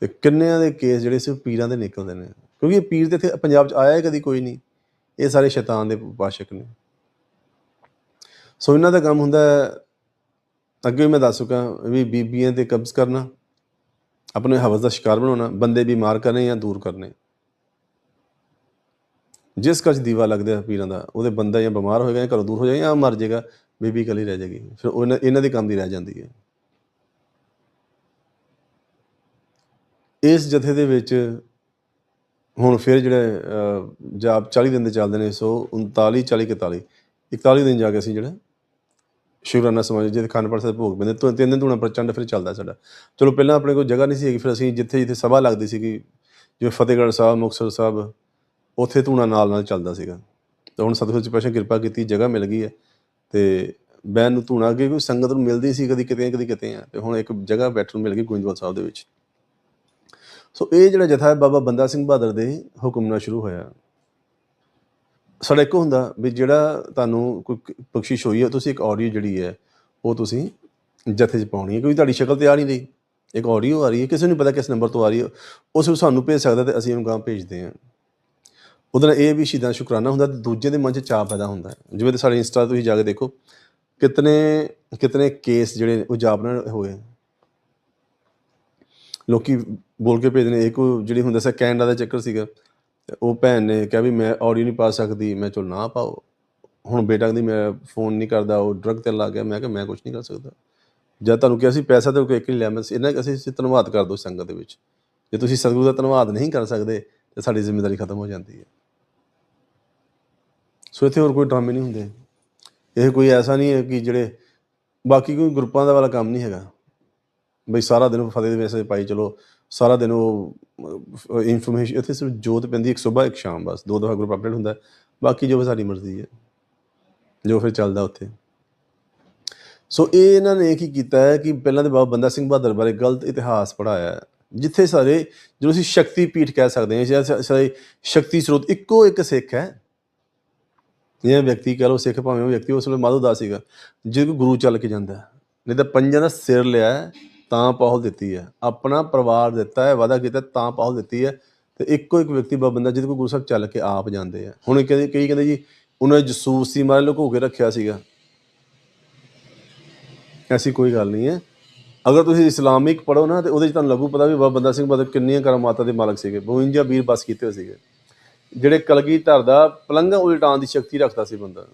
ਤੇ ਕਿੰਨਿਆਂ ਦੇ ਕੇਸ ਜਿਹੜੇ ਸੀ, ਉਹ ਪੀਰਾਂ ਦੇ ਨਿਕਲਦੇ ਨੇ। ਕਿਉਂਕਿ ਇਹ ਪੀਰ ਤੇ ਇੱਥੇ ਪੰਜਾਬ 'ਚ ਆਇਆ ਹੀ ਕਦੀ ਕੋਈ ਨਹੀਂ। ਇਹ ਸਾਰੇ ਸ਼ੈਤਾਨ ਦੇ ਉਪਾਸ਼ਕ ਨੇ। ਸੋ ਇਹਨਾਂ ਦਾ ਕੰਮ ਹੁੰਦਾ ਅੱਗੇ ਵੀ ਮੈਂ ਦੱਸ ਚੁੱਕਾ ਵੀ ਬੀਬੀਆਂ ਤੇ ਕਬਜ਼ ਕਰਨਾ, ਆਪਣੇ ਹਵਸ ਦਾ ਸ਼ਿਕਾਰ ਬਣਾਉਣਾ, ਬੰਦੇ ਬਿਮਾਰ ਕਰਨੇ ਜਾਂ ਦੂਰ ਕਰਨੇ। ਜਿਸ ਕਚ ਦੀਵਾ ਲੱਗਦਾ ਪੀਰਾਂ ਦਾ, ਉਹਦੇ ਬੰਦਾ ਜਾਂ ਬਿਮਾਰ ਹੋਏਗਾ ਜਾਂ ਘਰੋਂ ਦੂਰ ਹੋ ਜਾਏਗਾ ਜਾਂ ਮਰ ਜਾਏਗਾ, ਬੀਬੀ ਇਕੱਲੀ ਰਹਿ ਜਾਏਗੀ। ਫਿਰ ਉਹਨਾਂ ਇਹਨਾਂ ਦੇ ਕੰਮ ਦੀ ਰਹਿ ਜਾਂਦੀ ਹੈ। ਇਸ ਜਥੇ ਦੇ ਵਿੱਚ ਹੁਣ ਫਿਰ ਜਿਹੜੇ ਅਹ, ਜਾਪ 40 ਦਿਨ ਦੇ ਚੱਲਦੇ ਨੇ ਸੋ 39 40 41 41 ਦਿਨ ਜਾ ਕੇ ਅਸੀਂ ਜਿਹੜਾ ਸ਼ਿਵਰਾਨਾ ਸਮਾਜ ਜਿਹਦੇ ਖਾਨਪੁਰ ਸਾਹਿਬ ਭੋਗ ਪੈਂਦੇ ਤੋਂ ਤਿੰਨ ਦਿਨ ਧੂਣਾ ਪ੍ਰਚੰਡ ਫਿਰ ਚੱਲਦਾ ਸਾਡਾ। ਚਲੋ ਪਹਿਲਾਂ ਆਪਣੇ ਕੋਲ ਜਗ੍ਹਾ ਨਹੀਂ ਸੀ ਹੈਗੀ ਫਿਰ ਅਸੀਂ ਜਿੱਥੇ ਜਿੱਥੇ ਸਭਾ ਲੱਗਦੀ ਸੀਗੀ ਜਿਵੇਂ ਫਤਿਹਗੜ੍ਹ ਸਾਹਿਬ ਮੁਕਤਸਰ ਸਾਹਿਬ ਉੱਥੇ ਧੂਣਾ ਨਾਲ ਨਾਲ ਚੱਲਦਾ ਸੀਗਾ। ਤੇ ਹੁਣ ਸਤਿਗੁਰੂ ਜੀ ਪਾਸ਼ਾ ਕਿਰਪਾ ਕੀਤੀ ਜਗ੍ਹਾ ਮਿਲ ਗਈ ਹੈ ਤੇ ਬੈਨ ਨੂੰ ਧੂਣਾ ਅੱਗੇ ਕੋਈ ਸੰਗਤ ਨੂੰ ਮਿਲਦੀ ਸੀ ਕਦੀ ਕਿਤੇ ਕਦੀ ਕਿਤੇ ਆ। ਤੇ ਹੁਣ ਇੱਕ ਜਗ੍ਹਾ ਬੈਠਣ ਨੂੰ ਮਿਲ ਗਈ ਗੋਇੰਦਵਾਲ ਸਾਹਿਬ ਦੇ ਵਿੱਚ। ਸੋ ਇਹ ਜਿਹੜਾ ਜਥਾ ਬਾਬਾ ਬੰਦਾ ਸਿੰਘ ਬਹਾਦਰ ਦੇ ਹੁਕਮ ਨਾਲ ਸ਼ੁਰੂ ਹੋਇਆ। ਸਾਡਾ ਇੱਕ ਹੁੰਦਾ ਵੀ ਜਿਹੜਾ ਤੁਹਾਨੂੰ ਕੋਈ ਬਖਸ਼ਿਸ਼ ਹੋਈ ਹੈ, ਤੁਸੀਂ ਇੱਕ ਆਡੀਓ ਜਿਹੜੀ ਹੈ, ਉਹ ਤੁਸੀਂ ਜਥੇ 'ਚ ਪਾਉਣੀ ਹੈ, ਕਿਉਂਕਿ ਤੁਹਾਡੀ ਸ਼ਕਲ ਤੇ ਆ ਨਹੀਂ ਰਹੀ। ਇੱਕ ਆਡੀਓ ਆ ਰਹੀ ਹੈ, ਕਿਸੇ ਨੂੰ ਨਹੀਂ ਪਤਾ ਕਿਸ ਨੰਬਰ ਤੋਂ ਆ ਰਹੀ ਹੈ ਉਸ ਨੂੰ ਸਾਨੂੰ ਭੇਜ ਸਕਦਾ ਤੇ ਅਸੀਂ ਉਹਨੂੰ ਗਾਂ ਭੇਜਦੇ ਹਾਂ। ਉਹਦੇ ਨਾਲ ਇਹ ਵੀ ਸ਼ਹੀਦਾਂ ਦਾ ਸ਼ੁਕਰਾਨਾ ਹੁੰਦਾ ਤੇ ਦੂਜੇ ਦੇ ਮਨ 'ਚ ਚਾਅ ਪੈਦਾ ਹੁੰਦਾ ਜਿਵੇਂ ਤੇ ਸਾਡੇ ਇੰਸਟਾ ਤੁਸੀਂ ਜਾ ਕੇ ਦੇਖੋ, ਕਿਤਨੇ ਕਿਤਨੇ ਕੇਸ ਜਿਹੜੇ ਉਹ ਜਾਪ ਨਾਲ ਹੋਏ। ਲੋਕੀ ਬੋਲ ਕੇ ਭੇਜਦੇ ਨੇ, ਇੱਕ ਉਹ ਜਿਹੜੀ ਹੁੰਦਾ ਸੀ ਕੈਨੇਡਾ ਦਾ ਚੱਕਰ ਸੀਗਾ ਤੇ ਉਹ ਭੈਣ ਨੇ ਕਿਹਾ ਵੀ ਮੈਂ ਆਡੀਓ ਨਹੀਂ ਪਾ ਸਕਦੀ, ਮੈਂ ਚਲ ਨਾ ਪਾਓ। ਹੁਣ ਬੇਟਾ ਕਹਿੰਦੀ, ਮੈਂ ਫੋਨ ਨਹੀਂ ਕਰਦਾ, ਉਹ ਡਰਗ ਤੇ ਲੱਗ ਗਿਆ, ਮੈਂ ਕਿਹਾ ਮੈਂ ਕੁਝ ਨਹੀਂ ਕਰ ਸਕਦਾ। ਜਦ ਤੁਹਾਨੂੰ ਕਿਹਾ ਸੀ ਪੈਸਾ ਤੇ ਕੋਈ ਇੱਕ ਨਹੀਂ ਲਿਆ ਮੈਂ, ਇਹਨਾਂ ਅਸੀਂ ਅਸੀਂ ਧੰਨਵਾਦ ਕਰ ਦੋ ਸੰਗਤ ਦੇ ਵਿੱਚ। ਜੇ ਤੁਸੀਂ ਸਤਿਗੁਰੂ ਦਾ ਧੰਨਵਾਦ ਨਹੀਂ ਕਰ ਸਕਦੇ, ਤੇ ਸਾਡੀ ਜ਼ਿੰਮੇਵਾਰੀ ਖਤਮ ਹੋ ਜਾਂਦੀ ਹੈ। ਸੋ ਇੱਥੇ ਹੋਰ ਕੋਈ ਡਰਾਮੇ ਨਹੀਂ ਹੁੰਦੇ। ਇਹ ਕੋਈ ਐਸਾ ਨਹੀਂ ਹੈ ਕਿ ਜਿਹੜੇ, ਬਾਕੀ ਕੋਈ ਗਰੁੱਪਾਂ ਦਾ ਵਾਲਾ ਕੰਮ ਨਹੀਂ ਹੈਗਾ। ਬਈ ਸਾਰਾ ਦਿਨ ਫਤਿਹ ਦੇ ਮੈਸੇਜ ਪਾਈ, ਚਲੋ, ਸਾਰਾ ਦਿਨ ਉਹ ਇਨਫੋਰਮੇਸ਼ਨ ਇੱਥੇ ਸਿਰਫ ਜੋਤ ਪੈਂਦੀ ਇੱਕ ਸਵੇਰ ਇੱਕ ਸ਼ਾਮ ਬਸ, ਦੋ ਦਫਾ ਗਰੁੱਪ ਅਪਡੇਟ ਹੁੰਦਾ ਬਾਕੀ ਜੋ ਸਾਡੀ ਮਰਜ਼ੀ ਹੈ, ਜੋ ਫਿਰ ਚੱਲਦਾ ਉੱਥੇ। ਸੋ ਇਹ ਇਹਨਾਂ ਨੇ ਕੀ ਕੀਤਾ ਹੈ ਕਿ ਪਹਿਲਾਂ ਤੇ ਬਾਬਾ ਬੰਦਾ ਸਿੰਘ ਬਹਾਦਰ ਬਾਰੇ ਗਲਤ ਇਤਿਹਾਸ ਪੜਾਇਆ ਹੈ, ਜਿੱਥੇ ਸਾਰੇ ਜਿਹਨੂੰ ਅਸੀਂ ਸ਼ਕਤੀ ਪੀਠ ਕਹਿ ਸਕਦੇ ਹਾਂ, ਜਾਂ ਸ- ਸਾਰੇ ਸ਼ਕਤੀ ਸਰੋਤ, ਇੱਕੋ ਇੱਕ ਸਿੱਖ ਹੈ। ਇਹ ਵਿਅਕਤੀ ਕਹ ਲਓ, ਸਿੱਖ ਭਾਵੇਂ ਉਹ ਵਿਅਕਤੀ ਉਸ ਵੇਲੇ ਮਾਧੋ ਦਾਸ ਸੀਗਾ, ਜਿਹਦੇ ਕੋਲ ਗੁਰੂ ਚੱਲ ਕੇ ਜਾਂਦਾ ਨਹੀਂ ਤਾਂ ਪੰਜਾਂ ਦਾ ਸਿਰ ਲਿਆ ਤਾਂ ਪਾਹੁਲ ਦਿੱਤੀ ਹੈ। ਆਪਣਾ ਪਰਿਵਾਰ ਦਿੱਤਾ ਹੈ ਵਾਦਾ ਕੀਤਾ ਤਾਂ ਪਾਹੁਲ ਦਿੱਤੀ ਹੈ ਤੇ ਇੱਕੋ ਇੱਕ ਵਿਅਕਤੀ ਬਾਬਾ ਬੰਦਾ ਜਿਹਦੇ ਕੋਲ ਗੁਰੂ ਸਾਹਿਬ ਚੱਲ ਕੇ ਆਪ ਜਾਂਦੇ ਆ। ਹੁਣ ਕਹਿੰਦੇ ਕਈ ਕਹਿੰਦੇ ਜੀ, ਉਹਨਾਂ ਨੇ ਜਸੂਸ ਸੀ ਮਾਰੇ ਲੁਕੋ ਕੇ ਰੱਖਿਆ ਸੀਗਾ। ਐਸੀ ਕੋਈ ਗੱਲ ਨਹੀਂ ਹੈ। ਅਗਰ ਤੁਸੀਂ ਇਸਲਾਮਿਕ ਪੜੋ ਨਾ, ਤੇ ਉਹਦੇ ਚ ਤੁਹਾਨੂੰ ਲੱਗੂ ਪਤਾ ਵੀ ਬਾਬਾ ਬੰਦਾ ਸਿੰਘ ਬਹਾਦਰ ਕਿੰਨੀਆਂ ਕਰਮਾਤਾਂ ਦੇ ਮਾਲਕ ਸੀਗੇ। 52 ਵੀਰ ਬਸ ਕੀਤੇ ਹੋਏ ਸੀਗੇ। ਜਿਹੜੇ ਕਲਗੀ ਧਰ ਦਾ ਪਲੰਘਾਂ ਉਲਟਾਉਣ ਦੀ ਸ਼ਕਤੀ ਰੱਖਦਾ ਸੀ ਬੰਦਾ।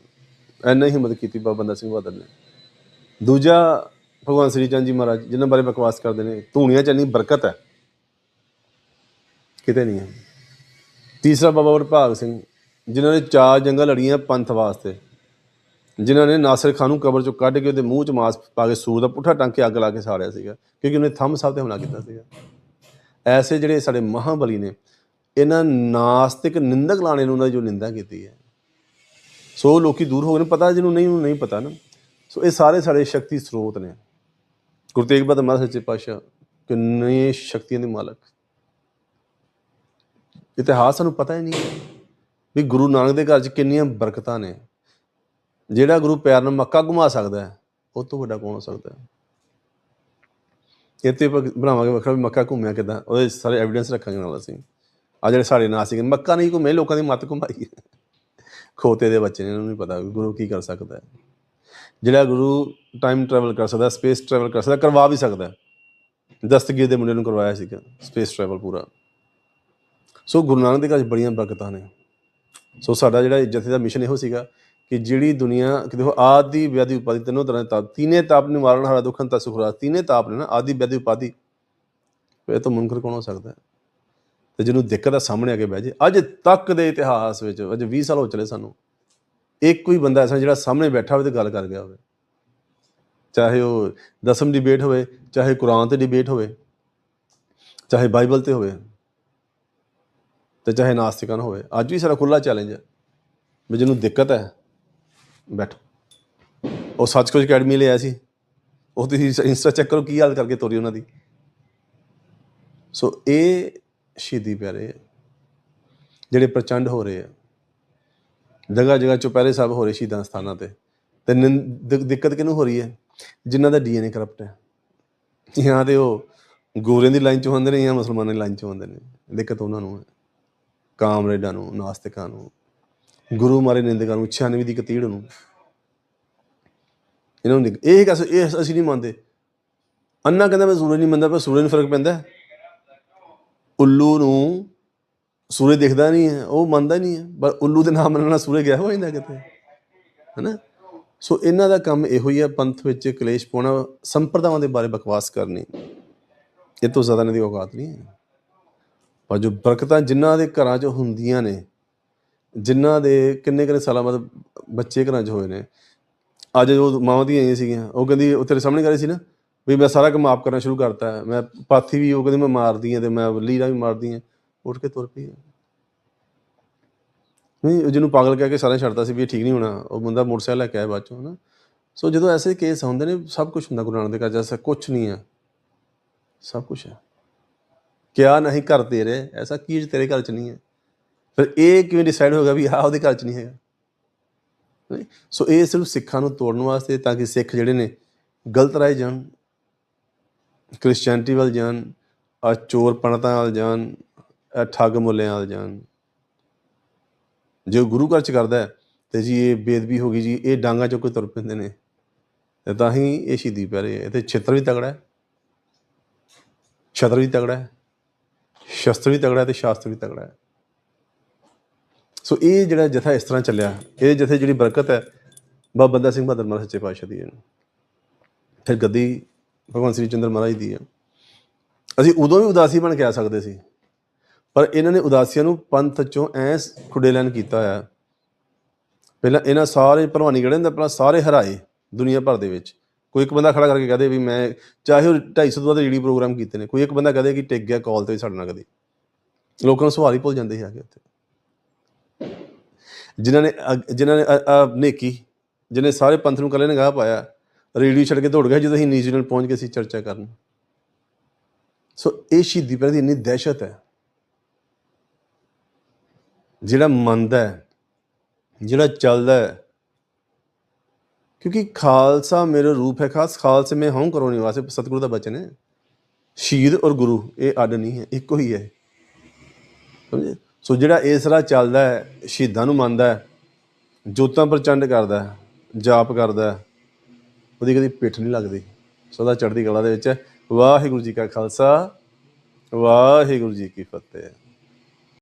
ਐਨਾ ਹੀ ਹਿੰਮਤ ਕੀਤੀ ਬਾਬਾ ਬੰਦਾ ਸਿੰਘ ਬਹਾਦਰ ਨੇ। ਦੂਜਾ ਭਗਵਾਨ ਸ੍ਰੀ ਚੰਦ ਜੀ ਮਹਾਰਾਜ, ਜਿਨ੍ਹਾਂ ਬਾਰੇ ਬਕਵਾਸ ਕਰਦੇ ਨੇ, ਧੂਣੀਆਂ ਚ ਇੰਨੀ ਬਰਕਤ ਹੈ। ਕਿਤੇ ਨਹੀਂ ਹੈ। ਤੀਸਰਾ ਬਾਬਾ ਵਰਭਾਗ ਸਿੰਘ, ਜਿਨ੍ਹਾਂ ਨੇ ਚਾਰ ਜੰਗਾਂ ਲੜੀਆਂ ਪੰਥ ਵਾਸਤੇ। ਜਿਨ੍ਹਾਂ ਨੇ ਨਾਸਰ ਖਾਨ ਨੂੰ ਕਬਰ ਚੋਂ ਕੱਢ ਕੇ ਉਹਦੇ ਮੂੰਹ 'ਚ ਮਾਸ ਪਾ ਕੇ ਸੂਰ ਦਾ ਪੁੱਠਾ ਟੰਗ ਕੇ ਅੱਗ ਲਾ ਕੇ ਸਾੜਿਆ ਸੀਗਾ, ਕਿਉਂਕਿ ਉਹਨੇ ਥੰਮ ਸਾਹਿਬ ਤੇ ਹਮਲਾ ਕੀਤਾ ਸੀਗਾ। ਐਸੇ ਜਿਹੜੇ ਸਾਡੇ ਮਹਾਬਲੀ ਨੇ, ਇਹਨਾਂ ਨਾਸਤਿਕ ਨਿੰਦਕ ਲਾਣੇ ਨੂੰ ਉਹਨਾਂ ਦੀ ਜੋ ਨਿੰਦਾ ਕੀਤੀ ਹੈ। ਸੋ ਲੋਕੀ ਦੂਰ ਹੋ ਗਏ ਨੇ, ਪਤਾ ਜਿਹਨੂੰ ਨਹੀਂ, ਉਹਨੂੰ ਨਹੀਂ ਪਤਾ ਨਾ। ਸੋ ਇਹ ਸਾਰੇ ਸਾਡੇ ਸ਼ਕਤੀ ਸਰੋਤ ਨੇ। ਗੁਰੂ ਤੇਗ ਬਹਾਦਰ ਮਹਾਰਾਜ ਸੱਚੇ ਪਾਤਸ਼ਾਹ ਕਿੰਨੇ ਸ਼ਕਤੀਆਂ ਦੇ ਮਾਲਕ। ਇਤਿਹਾਸ ਸਾਨੂੰ ਪਤਾ ਹੀ ਨਹੀਂ ਵੀ ਗੁਰੂ ਨਾਨਕ ਦੇ ਘਰ 'ਚ ਕਿੰਨੀਆਂ ਬਰਕਤਾਂ ਨੇ। ਜਿਹੜਾ ਗੁਰੂ ਪਿਆਰ ਨਾਲ ਮੱਕਾ ਘੁਮਾ ਸਕਦਾ ਹੈ, ਉਹ ਤੋਂ ਵੱਡਾ ਕੌਣ ਹੋ ਸਕਦਾ ਹੈ? ਇੱਥੇ ਬਣਾਵਾਂਗੇ ਵੱਖਰਾ ਵੀ ਮੱਕਾ ਘੁੰਮਿਆ ਕਿਦਾਂ, ਉਹਦੇ ਸਾਰੇ ਐਵੀਡੈਂਸ ਰੱਖਾਂਗੇ ਨਾਲ ਅਸੀਂ। ਆ ਜਿਹੜੇ ਸਾਡੇ ਨਾਲ ਸੀਗੇ, ਮੱਕਾ ਨਹੀਂ ਘੁੰਮੇ, ਲੋਕਾਂ ਦੀ ਮੱਤ ਘੁਮਾਈ। ਖੋਤੇ ਦੇ ਬੱਚੇ ਨੇ ਇਹਨਾਂ ਨੂੰ ਨਹੀਂ ਪਤਾ ਵੀ ਗੁਰੂ ਕੀ ਕਰ ਸਕਦਾ ਹੈ। ਜਿਹੜਾ ਗੁਰੂ ਟਾਈਮ ਟਰੈਵਲ ਕਰ ਸਕਦਾ ਸਪੇਸ ਟਰੈਵਲ ਕਰ ਸਕਦਾ, ਕਰਵਾ ਵੀ ਸਕਦਾ। ਹੈ। ਦਸਤਗੀਰ ਦੇ ਮੁੰਡੇ ਨੂੰ ਕਰਵਾਇਆ ਸੀਗਾ ਸਪੇਸ ਟਰੈਵਲ ਪੂਰਾ। ਸੋ ਗੁਰੂ ਨਾਨਕ ਦੇ ਘਰ ਬੜੀਆਂ ਬਰਕਤਾਂ ਨੇ। ਸੋ ਸਾਡਾ ਜਿਹੜਾ ਜਥੇ ਦਾ ਮਿਸ਼ਨ ਇਹੋ ਸੀਗਾ ਕਿ ਜਿਹੜੀ ਦੁਨੀਆ ਕਿ ਦੇਖੋ ਆਦਿ ਵਿਆਧੀ ਉਪਾਦੀ ਤਿੰਨੋਂ ਤਰ੍ਹਾਂ ਦੇ ਤਾਪ ਤੀਨੇ ਤਾਪ ਨਿਵਾਰਨ ਹਾਰਾ ਦੁਖਨ ਤਾ ਸੁਖਰਾ ਤੀਨੇ ਤਾਪ ਨੇ ਨਾ ਆਦਿ ਵਿਆਧੀ ਉਪਾਦੀ ਇਹ ਤਾਂ ਮੁਨਕਰ ਕੌਣ ਹੋ ਸਕਦਾ? ਹੈ? ਤੇ ਜਿਹਨੂੰ ਦਿੱਕਤ ਦਾ ਸਾਹਮਣੇ ਆ ਕੇ ਬਹਿ ਜੇ। ਅੱਜ ਤੱਕ ਦੇ ਇਤਿਹਾਸ ਵਿੱਚ, ਅੱਜ 20 ਸਾਲ ਹੋ ਚਲੇ ਸਾਨੂੰ। ਇੱਕ ਕੋਈ ਬੰਦਾ ਐਸਾ ਜਿਹੜਾ ਸਾਹਮਣੇ ਬੈਠਾ ਹੋਵੇ ਤੇ ਗੱਲ ਕਰ ਗਿਆ ਹੋਵੇ। ਚਾਹੇ ਉਹ ਦਸਮ ਡਿਬੇਟ ਹੋਵੇ, ਚਾਹੇ ਕੁਰਾਨ ਤੇ ਡਿਬੇਟ ਹੋਵੇ, ਚਾਹੇ ਬਾਈਬਲ ਤੇ ਹੋਵੇ, ਤੇ ਚਾਹੇ ਨਾਸਤਿਕਾਂ ਨਾਲ ਹੋਵੇ, ਅੱਜ ਵੀ ਸਾਡਾ ਖੁੱਲਾ ਚੈਲੰਜ ਹੈ ਵੀ ਜਿਹਨੂੰ ਦਿੱਕਤ ਹੈ, ਬੈਠੋ। ਉਹ ਸੱਚ ਕੁਝ ਅਕੈਡਮੀ ਲਈ ਆਇਆ ਸੀ। ਉਹ ਤੁਸੀਂ ਇੰਸਟਾ ਚੈੱਕ ਕਰੋ ਕੀ ਹਾਲ ਕਰਕੇ ਤੋਰੀ ਉਹਨਾਂ ਦੀ। ਸੋ ਇਹ ਸ਼ਹੀਦੀ ਪਿਆਰੇ ਜਿਹੜੇ ਪ੍ਰਚੰਡ ਹੋ ਰਹੇ ਆ। ਜਗ੍ਹਾ ਜਗ੍ਹਾ ਚੁਪਹਿਰੇ ਸਾਹਿਬ ਹੋ ਰਹੇ ਸ਼ਹੀਦਾਂ ਸਥਾਨਾਂ ਤੇ। ਤੇ ਨਿੰ- ਦਿੱਕਤ ਕਿਹਨੂੰ ਹੋ ਰਹੀ ਹੈ? ਜਿਨ੍ਹਾਂ ਦਾ ਡੀਐਨਏ ਕਰਪਟ ਹੈ। ਜਾਂ ਤੇ ਉਹ ਗੋਰਿਆਂ ਦੀ ਲਾਈਨ 'ਚ ਹੁੰਦੇ ਨੇ ਜਾਂ ਮੁਸਲਮਾਨਾਂ ਦੀ ਲਾਈਨ 'ਚ ਹੁੰਦੇ ਨੇ। ਦਿੱਕਤ ਉਹਨਾਂ ਨੂੰ ਹੈ। ਕਾਮਰੇਡਾਂ ਨੂੰ, ਨਾਸਤਿਕਾਂ ਨੂੰ, ਗੁਰੂ ਮਾਰੇ ਨਿੰਦਕਾਂ ਨੂੰ 96 ਦੀ ਕਤੀੜ ਨੂੰ। ਇਹਨਾਂ ਨੂੰ ਇਹ ਇਹ ਅਸੀਂ ਨਹੀਂ ਮੰਨਦੇ। ਅੰਨਾ ਕਹਿੰਦਾ ਮੈਂ ਸੂਰਜ ਨਹੀਂ ਮੰਨਦਾ, ਪਰ ਸੂਰਜ ਨੂੰ ਫ਼ਰਕ ਪੈਂਦਾ ਉੱਲੂ ਨੂੰ ਸੂਰਜ ਦਿਖਦਾ ਨਹੀਂ ਹੈ, ਉਹ ਮੰਨਦਾ ਨਹੀਂ ਹੈ, ਪਰ ਉੱਲੂ ਦੇ ਨਾਮ ਨਾਲ ਸੂਰਜ ਗਿਆ ਹੋ ਜਾਂਦਾ ਕਿਤੇ, ਹੈਨਾ? ਸੋ ਇਹਨਾਂ ਦਾ ਕੰਮ ਇਹੋ ਹੀ ਹੈ, ਪੰਥ ਵਿੱਚ ਕਲੇਸ਼ ਪਾਉਣਾ, ਸੰਪਰਦਾਵਾਂ ਦੇ ਬਾਰੇ ਬਕਵਾਸ ਕਰਨੀ। ਇਹ ਤੋਂ ਜ਼ਿਆਦਾ ਇਹਨਾਂ ਦੀ ਔਕਾਤ ਨਹੀਂ ਹੈ। ਪਰ ਜੋ ਬਰਕਤਾਂ ਜਿਨ੍ਹਾਂ ਦੇ ਘਰਾਂ 'ਚ ਹੁੰਦੀਆਂ ਨੇ, ਜਿਨ੍ਹਾਂ ਦੇ ਕਿੰਨੇ ਕਿੰਨੇ ਸਾਲਾਂ ਬਾਅਦ ਬੱਚੇ ਘਰਾਂ 'ਚ ਹੋਏ ਨੇ, ਅੱਜ ਉਹ ਮਾਵਾਂ ਦੀਆਂ ਆਈਆਂ ਸੀਗੀਆਂ, ਉਹ ਕਹਿੰਦੀ, ਉਹ ਤੇਰੇ ਸਾਹਮਣੇ ਕਰੇ ਸੀ ਨਾ, ਵੀ ਮੈਂ ਸਾਰਾ ਕੰਮ ਆਪ ਕਰਨਾ ਸ਼ੁਰੂ ਕਰਤਾ, ਮੈਂ ਪਾਥੀ ਵੀ, ਉਹ ਕਹਿੰਦੀ ਮੈਂ ਮਾਰਦੀ ਹਾਂ ਤੇ ਮੈਂ ਲੀਰਾ ਵੀ ਮਾਰਦੀ ਹਾਂ। ਉੱਠ ਕੇ ਤੁਰ ਪਈ। ਨਹੀਂ, ਉਹ ਜਿਹਨੂੰ ਪਾਗਲ ਕਹਿ ਕੇ ਸਾਰਾ ਛੱਡਦਾ ਸੀ ਵੀ ਇਹ ਠੀਕ ਨਹੀਂ ਹੋਣਾ, ਉਹ ਬੰਦਾ ਮੋਟਰਸਾਈਕਲ ਲੈ ਕੇ ਆਇਆ ਬਾਅਦ ਚੋਂ, ਹਨਾ। ਸੋ ਜਦੋਂ ਐਸੇ ਕੇਸ ਹੁੰਦੇ ਨੇ, ਸਭ ਕੁਝ ਹੁੰਦਾ ਗੁਰੂ ਨਾਨਕ ਦੇ ਘਰ 'ਚ ਐਸਾ ਕੁਝ ਨਹੀਂ ਹੈ। ਸਭ ਕੁਝ ਹੈ। ਕਿਆ ਨਹੀਂ ਘਰ ਤੇਰੇ, ਐਸਾ ਕੀ ਤੇਰੇ ਘਰ ਚ ਨਹੀਂ ਹੈ। ਫਿਰ ਇਹ ਕਿਵੇਂ ਡਿਸਾਈਡ ਹੋਗਾ ਵੀ ਆਹ ਉਹਦੇ ਘਰ ਚ ਨਹੀਂ ਹੈਗਾ? ਸੋ ਇਹ ਸਿਰਫ ਸਿੱਖਾਂ ਨੂੰ ਤੋੜਨ ਵਾਸਤੇ ਤਾਂ ਕਿ ਸਿੱਖ ਜਿਹੜੇ ਨੇ, ਗਲਤ ਰਾਹ ਜਾਣ। ਕ੍ਰਿਸਚੀਅਨਟੀ ਵੱਲ ਜਾਣ ਆ ਚੋਰ ਪੰਡਤਾਂ ਵੱਲ ਜਾਣ। ਠੱਗ ਮੁੱਲਿਆਂ ਵੱਲ ਜਾਣ। ਜੋ ਗੁਰੂ ਘਰ ਚ ਕਰਦਾ ਹੈ, ਤੇ ਜੀ ਇਹ ਬੇਦਬੀ ਹੋ ਗਈ ਜੀ ਇਹ ਡਾਂਗਾ ਚੁੱਕ ਕੇ ਤੁਰ ਪੈਂਦੇ ਨੇ। ਤੇ ਤਾਂ ਹੀ ਇਹ ਸ਼ਹੀਦੀ ਪੈ ਰਹੇ ਹੈ ਤੇ ਛਿੱਤਰ ਵੀ ਤਗੜਾ ਹੈ। ਛਤਰ ਵੀ ਤਗੜਾ ਹੈ। ਸ਼ਸਤਰ ਵੀ ਤਗੜਾ ਹੈ ਤੇ ਸ਼ਾਸਤਰ ਵੀ ਤਗੜਾ ਹੈ। ਸੋ ਇਹ ਜਿਹੜਾ ਜਥਾ ਇਸ ਤਰ੍ਹਾਂ ਚੱਲਿਆ ਇਹ ਜਥੇ ਜਿਹੜੀ ਬਰਕਤ ਹੈ ਬਾਬਾ ਬੰਦਾ ਸਿੰਘ ਬਹਾਦਰ ਮਹਾਰਾਜ ਸੱਚੇ ਪਾਤਸ਼ਾਹ ਦੀ ਹੈ। ਫਿਰ ਗੱਦੀ ਭਗਵਾਨ ਸ੍ਰੀ ਚੰਦਰ ਮਹਾਰਾਜ ਦੀ ਹੈ। ਅਸੀਂ ਉਦੋਂ ਵੀ ਉਦਾਸੀ ਬਣ ਕੇ ਆ ਸਕਦੇ ਸੀ। ਪਰ ਇਹਨਾਂ ਨੇ ਉਦਾਸੀਆਂ ਨੂੰ ਪੰਥ ਚੋਂ ਐ ਖੁਡੇਲਨ ਕੀਤਾ ਹੋਇਆ। ਪਹਿਲਾਂ ਇਹਨਾਂ ਸਾਰੇ ਭਲਵਾਨੀ ਕਿਹੜੇ ਨੇ ਆਪਣਾ ਸਾਰੇ ਹਰਾਏ ਦੁਨੀਆ ਭਰ ਦੇ ਵਿੱਚ। ਕੋਈ ਇੱਕ ਬੰਦਾ ਖੜਾ ਕਰਕੇ ਕਹਦੇ ਵੀ ਮੈਂ ਚਾਹੇ ਉਹ 250 ਤੋਂ ਵੱਧ ਰੀਡੀ ਪ੍ਰੋਗਰਾਮ ਕੀਤੇ ਨੇ, ਕੋਈ ਇੱਕ ਬੰਦਾ ਕਹਦੇ ਕਿ ਟਿਕ ਗਿਆ ਕਾਲ ਤੇ ਵੀ ਸਾਡੇ ਨਾਲ ਕਦੇ। ਲੋਕਾਂ ਨੂੰ ਸਵਾਲ ਹੀ ਭੁੱਲ ਜਾਂਦੇ ਸੀ ਆ ਕੇ ਉੱਥੇ। ਜਿਨ੍ਹਾਂ ਨੇ ਅਗ- ਜਿਨ੍ਹਾਂ ਨੇ ਨੇਕੀ ਜਿਹਨੇ ਸਾਰੇ ਪੰਥ ਨੂੰ ਕੱਲੇ ਨਿਗਾਹ ਪਾਇਆ, ਰੇਡੀਓ ਛੱਡ ਕੇ ਦੌੜ ਗਿਆ ਜਦੋਂ ਅਸੀਂ ਨਿਊਜ਼ੀਲੈਂਡ ਪਹੁੰਚ ਗਏ ਸੀ ਚਰਚਾ ਕਰਨ। ਸੋ ਇਹ ਸ਼ਹੀਦੀ ਪਰ ਦੀ ਇੰਨੀ ਦਹਿਸ਼ਤ ਹੈ। ਜਿਹੜਾ ਮੰਨਦਾ ਹੈ, ਜਿਹੜਾ ਚੱਲਦਾ ਹੈ। ਕਿਉਂਕਿ ਖਾਲਸਾ ਮੇਰਾ ਰੂਪ ਹੈ, ਖਾਸ ਖਾਲਸੇ ਮੈਂ ਹਉ ਕਰੋ ਨਿਵਾਸੇ, ਸਤਿਗੁਰੂ ਦਾ ਬਚਨ ਹੈ। ਸ਼ਹੀਦ ਔਰ ਗੁਰੂ, ਇਹ ਅੱਡ ਨਹੀਂ ਹੈ, ਇੱਕੋ ਹੀ ਹੈ। ਸਮਝੇ? ਸੋ ਜਿਹੜਾ ਇਸ ਰਾਹ ਚੱਲਦਾ ਹੈ, ਸ਼ਹੀਦਾਂ ਨੂੰ ਮੰਨਦਾ ਹੈ, ਜੋਤਾਂ ਪ੍ਰਚੰਡ ਕਰਦਾ ਹੈ, ਜਾਪ ਕਰਦਾ ਹੈ, ਉਹਦੀ ਕਦੀ ਪਿੱਠ ਨਹੀਂ ਲੱਗਦੀ। ਸਦਾ ਚੜ੍ਹਦੀ ਕਲਾ ਦੇ ਵਿੱਚ ਵਾਹਿਗੁਰੂ ਜੀ ਕਾ ਖਾਲਸਾ, ਵਾਹਿਗੁਰੂ ਜੀ ਕੀ ਫਤਿਹ।